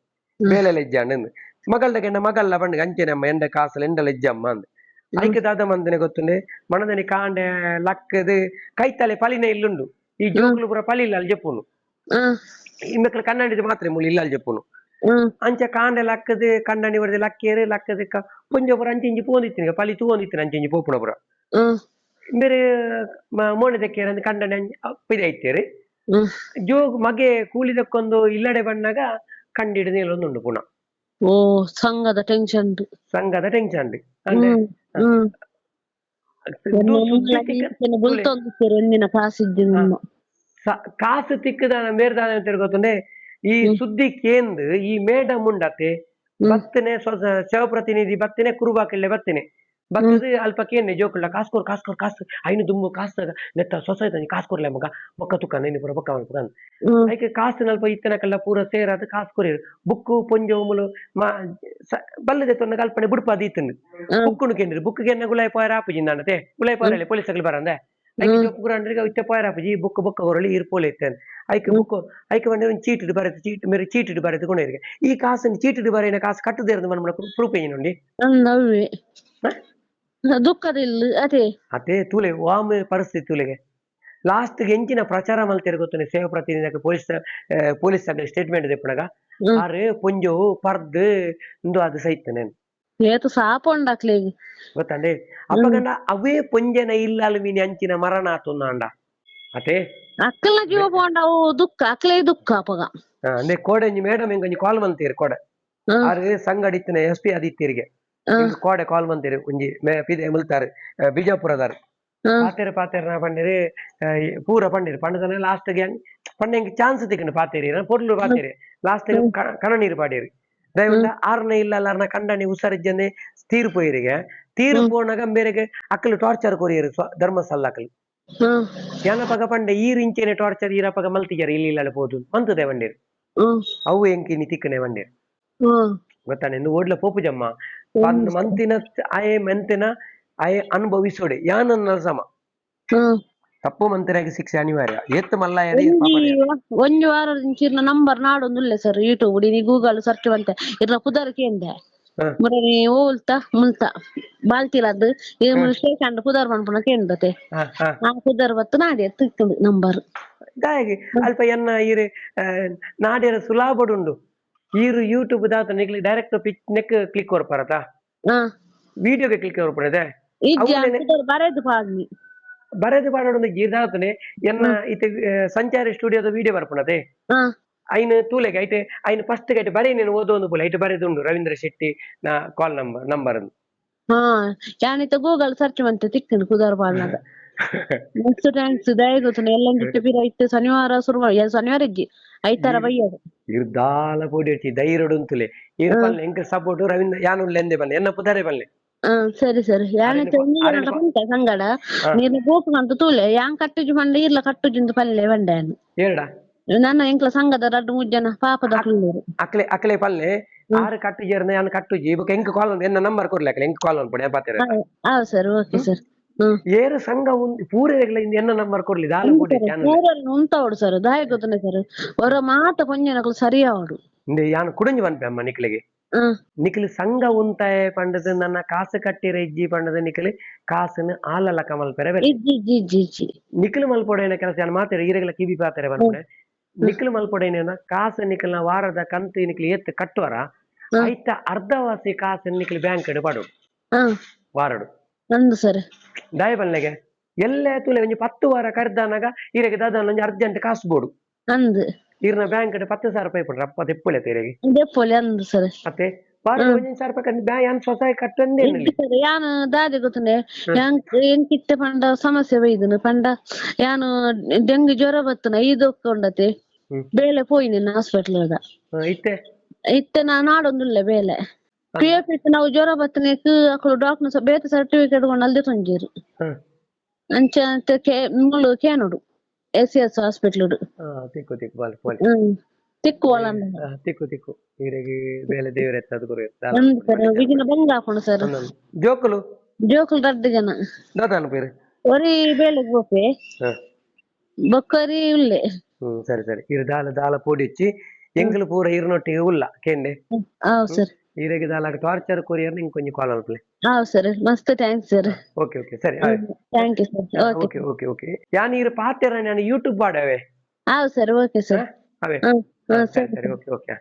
ಬೇಲೆಲ್ಲ ಇಜ್ಜಾಂಡ್ ಅಂದ್. ಮಗಲ್ದ ಕೆಂಡ ಮಗಲ್ಲ ಬಂಡ ಅಂಚೆ ನಮ್ಮ ಎಂಡ ಕಾಸಲ್ಲ ಎಂಡಲ ಇಜ್ಜಮ್ಮ ಅಂದ್. ಐಕ್ ದಾದ ಮಂದನೆ ಗೊತ್ತುಂಡೆ ಮನದನೆ ಕಾಂಡೆ ಲಕ್ಕದು ಕೈತಲೆ ಪಲಿನ ಇಲ್ಲುಂಡು ಈ ಜೋಕುಲು ಪೂರ ಪಲಿ ಇಲ್ಲ ಅಲ್ಲಿ ಜಪ್ಪುನು ಇಮ್ಮಕ್ಲು ಕನ್ನಡಿದ ಮಾತ್ರ ಮುಳಿ ಇಲ್ಲ ಅಲ್ಲಿ ಜಪ್ಪುನು ಅಂಚ ಕಾಂಡೆ ಲಕ್ಕದು ಕನ್ನಡಿ ಹೊಡೆದು ಲಕ್ಕೇರು ಲಕ್ಕದ ಪುಂಜ ಪುರ ಅಂಚೆಂಜಿ ಪೋಂದಿತ್ತಿನ ಪಲಿ ಅಂಚೆ ಇಂಜಿ ಪೋಪುನ ಪುರ. ಬೇರೆ ಮೋಣದಕ್ಕೆ ಅಂದ್ ಕಂಡನೆ ಇದೈತೇರಿ ಹ್ಮ್. ಜೋಗ್ ಮಗೆ ಕೂಲಿದಕ್ಕೊಂದು ಇಲ್ಲಡೆ ಬಣ್ಣಗ ಕಂಡಿಡಿದ ನಿಲ್ಲೊಂದುಂಡು ಪುನಃ ಓ ಸಂಘದ ಟೆನ್ಷನ್ ಸಂಘದ ಟೆನ್ಷನ್ ಅಂದ್ರೆ ಹ್ಮ್ ಹ್ಮ್ ಇದು ಸುದ್ದಿ ತಿಕ್ಕ- ಬುಲ್ತೊಂದಿರ್ತೀರಿ ಒಂದಿನ ಕಾಸಿದ್ದು ನಿಮ್ಮ ಸ- ಕಾಸು ತಿಕ್ಕದ ಮೇರ್ದಾನ ಅಂತ ಗೊತ್ತಂದ್ರೆ ಈ ಸುದ್ದಿ ಕೇಂದ್ರ ಈ ಮೇಡಮ್ ಉಂಡತೆ ಬತ್ತನೆ ಸ್ವ- ಸೇವಪ್ರತಿನಿಧಿ ಬತ್ತನೆ ಕುರುಬಾಕಿಲ್ಲೆ ಬತ್ತನೆ ಬತ್ತದು ಅಲ್ಪ ಕೇನೆ ಜೋಕುಲ್ಲ ಕಾಸ್ಕೋರ್ ಕಾಸ್ಕೋರ್ ಕಾಸ್ ಐನು ದುಂಬು ಕಾಸ್ ನೆತ್ತ ಸೊಸೈಟಿ ಕಾಸ್ ಕೊರ್ಲೆ ಮಗ. ಬೊಕ್ಕ ತುಕ್ಕ ನೆನಿ ಪುರ ಬೊಕ್ಕ ಮಲ್ಪುರ ಅಂತ ಹ್ಮ್. ಐಕೆ ಕಾಸು ನಲ್ಪ ಇತ್ತನಕಲ್ಲ ಪೂರ ಸೇರಾದ ಕಾಸು ಕೊರಿಯರು ಬುಕ್ಕು ಪೊಂಜ ಮುಲು ಮಾ ಸ- ಬಲ್ಲದೆ ತೊನ್ನ ಕಲ್ಪನೆ ಬುಡ್ಪಾದಿ ಇತ್ತಂದು. ಹ್ಮ್. ಬುಕ್ಕುನು ಕೇಂದ್ರ ಬುಕ್ ಗೆನ್ನ ಗುಲಾಯ್ ಪಾಯರ ಆಪುಜಿ ನಾನತೆ ಗುಲಾಯ್ ಪಾಯರಲೆ ಪೊಲೀಸಗಳು ಬರಂದೆ. ಐಕೆ ಜೋಕು ಗುರಾಂಡ್ರಿಗೆ ಇತ್ತೆ ಪಾಯರ ಆಪುಜಿ ಬುಕ್ ಬುಕ್ಕ ಹೊರಳಿ ಇರ್ಪೋಲೆ ಇತ್ತೇನೆ ಐಕೆ ಬುಕ್ ಐಕೆ ಬಂದ್ರೆ ಒಂದು ಚೀಟಿಡ್ ಬರೆದು ಚೀಟ್ ಮೇರೆ ಚೀಟಿಡ್ ಬರೆದು ಕೊನೆರಿಗೆ ಈ ಕಾಸನ್ನು ಚೀಟಿಡ್ ಬರೆಯಿನ ಕಾಸು ಕಟ್ಟದೇರದು ಮನ ಪ್ರೂಫ್ ಏನುಂಡಿ ಅಂದವ್ವೆ ದುಃಖದಿಲ್ಲ ಅದೇ. ಅದೇ ತೂಲೆ ವಾಮ ಪರಿಸ್ಥಿತಿ ತೂಲೆಗೆ. ಲಾಸ್ಟ್ ಎಂಚಿನ ಪ್ರಚಾರ ಮಲ್ತಿರ ಗೊತ್ತನೆ ಸೇವಾ ಪ್ರತಿನಿಧಿ ಪೊಲೀಸ್ ಪೊಲೀಸ್ ಸ್ಟೇಟ್ಮೆಂಟ್ ದೆಪ್ಪಣಗ ಆರೆ ಪೊಂಜು ಪರ್ದು ಇಂದು ಅದು ಸೈತನೆ ಏತು ಸಾಪುಂಡಕ್ಲೆ ಗೊತ್ತಂಡೆ ಅಪ್ಪಗಂಡ ಅವೇ ಪೊಂಜನ ಇಲ್ಲಾಲು ಮೀನಿ ಅಂಚಿನ ಮರಣ ಆತುನ್ನ ಅಂಡ ಅತೆ ಅಕ್ಕಲ ಜೀವ ಪೋಂಡವು ದುಃಖ ಅಕ್ಲೆ ದುಃಖ ಅಪಗ. ಆ, ಅಂದ್ರೆ ಕೋಡೆ ಮೇಡಮ್ ಹೆಂಗ್ ಕಾಲ್ ಮಂತೀರಿ ಕೋಡೆ. ಆರು ಸಂಗಡಿತ್ತಿನ ಎಸ್ ಪಿ ಆದಿತ್ಯರಿಗೆ. ಹ್ಮ್. ಕೋಡೆ ಕಾಲ್ ಮಂತೀರಿ ಒಂಜಿ ಮೇ- ಪಿದೆ ಮುಲ್ತಾರೆ ಬಿಜಾಪುರದಾರು ಹ್ಮ್. ಪಾತೆರೆ ಪಾತೆರೆ ಪಂಡಿರಿ ಪೂರ ಪಂಡಿರಿ ಪಂಡದನ ಲಾಸ್ಟ್ಗೆ ಪಂಡ ಹೆಂಗ್ ಚಾನ್ಸ್ ತಿಕ್ಕಂಡು ಪಾತೇರಿ ಪೊರ್ಲು ಪಾತೇರಿ ಲಾಸ್ಟ್ ಕಣ ನೀರು ಪಾಡೇರಿ ದಯವಿಟ್ಟು ಆರ್ನ ಇಲ್ಲ ಅರ್ನ ಕಂಡನಿ ಉಸರಿಜ್ಜನೆ ತೀರು ಪೋಯಿರಿಗೆ ತೀರು ಪೋನಾಗ ಬೇರೆಗೆ ಅಕ್ಕಲು ಟಾರ್ಚರ್ ಕೊರಿಯರು ಸ್ವ- ಧರ್ಮಸ್ಥಳ ಅಕ್ಕಲು ಹ್ಮ್ ಯಾನಪಗ ಪಂಡೆ ಈ ರಿಂಚೆನೆ ಟಾರ್ಚರ್ ಈರಪಗ ಮಲ್ತಿಜಾರ ಇಲ್ಲಿ ಇಲ್ಲ ಪೋದು ಮಂತದೆ ಬಂಡೇರು ಹ್ಮ್ ಅವು ಎಂಕಿನಿ ತಿಕ್ಕನೆ ಬಂಡೇರು ಹ್ಮ್ ಗೊತ್ತಾನೆ ಇಂದು ಓಡ್ಲ ಪೋಪುಜಮ್ಮ ಪಂದ್ ಮಂತಿನ ಆಯೆ ಮೆಂತಿನ ಆಯೆ ಅನುಭವಿಸೋಡೆ. ಯಾನನ್ನ ಸಮ? ತಪ್ಪು ಮಂತ್ರಿಯಾಗಿ ಶಿಕ್ಷೆ ಅನಿವಾರ್ಯ. ಎತ್ತು ಮಲ್ಲ ಎಡೆ ಒಂಜಿ ಒಂಜಿ ವಾರದಿಂಚಿರ್ನ ನಂಬರ್ ನಾಡೊಂದುಲ್ಲೆ ಸರ್ ಯೂಟ್ಯೂಬ್ ಡಿ ಗೂಗಲ್ ಸರ್ಚ್ ಬಂತೆ. ಇರ್ನ ಪುದರ್ ಹ್ಮ್. ಮುರನಿ ಓಲ್ತ ಮುಲ್ತ. ಬಾಲ್ತಿಲದ್ದು ಇದು ಮುಲ್ ಸ್ಟೇಷನ್ ಪುದರ್ ಪನ್ಪುನ ಕೇಂದ್ರತೆ ಆ ಪುದರ್ ಬತ್ತು ನಾಡಿ ಎತ್ತಿತ್ತು ನಂಬರ್ ದಾಯಗೆ ಅಲ್ಪ ಎನ್ನ ಇರೆ ನಾಡ್ಯರ ಸುಲಾಭಡುಂಡು ಈರು ಯೂಟ್ಯೂಬ್ ದಾತ ನಿಕ್ಲಿ ಡೈರೆಕ್ಟ್ ಪಿಕ್ ನೆಕ್ ಕ್ಲಿಕ್ ಕೊರ್ಪರತ ಹಾ. ವಿಡಿಯೋಗೆ ಕ್ಲಿಕ್ ಆ ಅವನೇ- ಬರೆದು ಪಾಡ್ನಿ ಬರೆದು ಪಾಡೊಂದು ಗೀರ್ದಾತನೆ ಎನ್ನ ಇತ್ತೆ ಸಂಚಾರಿ ಸ್ಟುಡಿಯೋದ ವಿಡಿಯೋ ಬರ್ಪಣತೆ ಹಾ. ಐನ್ ತೂಲೆಗೆ ಐತೆ ಐನ್ ಫಸ್ಟ್ ಐತೆ ಬರೀ ನೀನು ಓದೋ ಒಂದು ಪುಲ ಐತೆ ಬರೆದುಂಡು ರವೀಂದ್ರ ಶೆಟ್ಟಿ ನಾ ಕಾಲ್ ನಂಬರ್ ನಂಬರ್ ಹಾ. ಯಾನಿತ ಗೂಗಲ್ ಸರ್ಚ್ ಮಂತೆ ತಿಕ್ಕುಂಡು ಕುದರ್ ಪಾಡ್ನಾಗ ನೆಕ್ಸ್ಟ್ ಥ್ಯಾಂಕ್ಸ್ ದಯ ಗೊತ್ತನೆ ಎಲ್ಲ ಬಿಟ್ಟು ಬಿರ ಇತ್ತು ಶನಿವಾರ ಶುರು ಶನಿವಾರ ಇಜ್ಜಿ. ಐತಾರ ಬೈಯೋದು ಇರ್ದಾಲ ಪೋಡಿ ಹಚ್ಚಿ ಧೈರ್ಯಡು ಅಂತುಲೆ ಇರ್ ಪಲ್ಲೆ ಎಂಕ ಸಪೋರ್ಟ್ ರವೀಂದ್ರ ಯಾನು ಲೆಂದೆ ಬಲ್ಲೆ ಎನ್ನ ಪುದರೆ ಬಲ್ಲೆ ಹಾ ಸರಿ ಸರಿ ಯಾನಿತ ಅರೆಂಡು- ಒಂದು ಅರೆಂಡು- ಉಂಟ ಸಂಗಡ ಹಾ. ನೀನು ಗೋಪು ಅಂತ ತೂಲೆ ಯಾನ್ ಕಟ್ಟುಜು ಪಂಡ ಇರ್ಲ ಕಟ್ಟುಜುಂದು ಪಲ್ಲೆ ಬಂಡೆನು ಏರಡ ನನ್ನ ಎಂಕ್ಲ ಸಂಘದ ರಡ್ಡು ಮುಜ್ಜನ ಪಾಪದ ಪಿಳ್ಳೇರು ಅಕ್ಲೆ ಅಕ್ಲೆ ಪಲ್ಲೆ ಆರು ಕಟ್ಟು ಜೇರ್ನ ಯಾನು ಕಟ್ಟುಜಿ ಇವಾಗ ಎಂಕ್ ಕಾಲ್ ಒಂದು ಎನ್ನ ನಂಬರ್ ಕೊರ್ಲೆ ಅಕ್ಲೆ ಎಂಕ್ ಕಾಲ್ ಒಂದು ಪಡೆ ಪಾತೆರೆ ಹಾ ಸರ್ ಓಕೆ ಸರ್ ಏರು ಸಂಘ ಒಂದು ಪೂರೆಗಳ ಇಂದ ಎನ್ನ ನಂಬರ್ ಪೋಡಿ ಚಾನಲ್ ಪೂರನ್ನು ಉಂತವಡು ಸರ್ ದಾಯ ಗೊತ್ತನೆ ಸರ್ ಅವರ ಮಾತ ಕೊಂಜನಕಲು ಸರಿಯಾವಡು ಇಂದೆ ಯಾನು ಕುಡಂಜಿ ಅಮ್ಮ ನಿಕ್ಲೆಗೆ? ಹ್ಮ್ ನಿಕ್ಲಿ ಸಂಘ ಉಂತಾಯ ಪಂಡದ ನನ್ನ ಕಾಸು ಕಟ್ಟಿರ ಇಜ್ಜಿ ಪಂಡದ ನಿಕ್ಲ್ ಕಾಸು ಆಲಲ್ಲ ಕಮಲ್ ಪೆರೆ ಬೆಲೆ ಇಜ್ಜಿ ಇಜ್ಜಿ ಇಜ್ಜಿ ಇಜ್ಜಿ. ನಿಖಿಲ್ ಮಲ್ಪೊಡೆನ ಕೆಲಸ ನಾನು ಮಾತಾಡಿ ಈರೆಗಳ ಕಿವಿ ಪಾತ್ರೆ ಬರ್ಪಡೆ ನಿಖಿಲ್ ಮಲ್ಪೊಡೆನ ಕಾಸು ನಿಖಿಲ್ನ ವಾರದ ಕಂತು ನಿಕಲಿ ಎತ್ತು ಕಟ್ಟುವರ ಹ್ಮ್. ಐತ ಅರ್ಧವಾಸಿ ಕಾಸು ನಿಕಲಿ ಬ್ಯಾಂಕ್ ಇಡು ಪಡು. ಹಾ. ವಾರಡು. ನಂದು ಸರ್ ದಯಬಲ್ನೆಗೆ ಎಲ್ಲೇ ತುಲೆ ಒಂಜಿ ಪತ್ತು ವಾರ ಕರ್ದಾನಾಗ ಈರೆಗೆ ದಾದ ಒಂಜಿ ಅರ್ಜೆಂಟ್ ಕಾಸು ಬೋಡು ಅಂದ್ ಇರ್ನ ಬ್ಯಾಂಕ್ ಇಡು ಪತ್ತು ಸಾವಿರ ರೂಪಾಯಿ ಪಡ್ರ ಅಪ್ಪ ತೆಪ್ಪುಲೆ ತೆರೆಗೆ. ದೆಪ್ಪೊಲಿ ಅಂದು ಸರ್ ಮತ್ತೆ ವಾರ ಒಂಜಿ ಸಾವಿರ ರೂಪಾಯಿ ಕಂಡು ಬ್ಯಾ ಯಾನ್ ಸೊಸಾಯಿ ಕಟ್ಟಂದೇನಲ್ಲಿ ಇಜ್ಜಿ ಸರ್ ಯಾನ್ ಬ್ಯಾಂಕ್ ಏನ್ ಯಾನ್ ಎಂಕಿತ್ತೆ ಪಂಡ ಸಮಸ್ಯೆ ಬೈದನು ಪಂಡ ಯಾನು ಡೆಂಗಿ ಜ್ವರ ಬತ್ತನ ಐದು ಕೊಂಡತೆ ಹ್ಮ್. ಬೇಲೆ ಪೋಯಿನ ಹಾಸ್ಪಿಟಲ್ ಇತ್ತೆ? ಇತ್ತೆ ನಾ ನಾಡೊಂದುಲ್ಲ ಬೇಲೆ ಪಿ ಎಫ್ ಇತ್ತು ನಾವು ಜ್ವರ ಬತ್ತನೇಕ್ ಅಕ್ಕಳು ಡಾಕ್ಟರ್ ಬೇತೆ ಸರ್ಟಿಫಿಕೇಟ್ ಕೊಂಡು ಅಲ್ದೆ ತೊಂಜೇರು ಹ್ಮ್ ಅಂಚ ಅಂತ ಕೇ ಮುಳ್ಳು ಕೇನುಡು ಎಸ್ ಎಸ್ ಹಾಸ್ಪಿಟಲ್ ತಿಕ್ಕು ತಿಕ್ಕು ಬಾಲ್ ಬಾಲ್ ತಿಕ್ಕು ಒಳಂದ ತಿಕ್ಕು ತಿಕ್ಕು ಈರೆಗೆ ಬೇಲೆ ದೇವರ ಎತ್ತದ ಗುರು ವಿಜಿನ ಬಂಗ ಹಾಕೊಂಡು ಸರ್ ಜೋಕುಲು ಜೋಕುಲು ರಡ್ಡ ಜನ ದಾದಾನ ಬೇರೆ ಒರಿ ಬೇಲೆ ಗೋಪೆ ಬೊಕ್ಕರಿ ಉಲ್ಲೆ ಹ್ಮ್ ಸರಿ ಸರಿ ಇರು ದಾಲ ದಾಲ ಪೋಡಿ ಇಚ್ಚಿ ಎಂಕಲು ಪೂರ ಇರ್ನೊಟ್ಟಿಗೆ ಉಲ್ಲ ಕೆಂಡೆ ಆ ಸರ್ ಈರೆಗೆ ದಾಲ ಟಾರ್ಚರ್ ಕೊರಿಯರ್ ನಿಂಗೆ ಕೊಂಚ ಕಾಲ್ ಅನ್ಪಲೆ ಹಾವ್ ಸರ್ ಮಸ್ತ್ ಥ್ಯಾಂಕ್ಸ್ ಸರ್ ಓಕೆ ಓಕೆ ಸರಿ thank you sir okay okay okay okay ಯಾನ್ ಇರು ಪಾತೆರ ನಾನು ಯೂಟ್ಯೂಬ್ ಮಾಡವೆ ಹಾವ್ ಸರ್ ಓಕೆ ಸರ್ ಅವೇ ಹ್ಮ್ ಹ್ಮ್ ಸರಿ ಸರಿ ಓಕೆ ಓಕೆ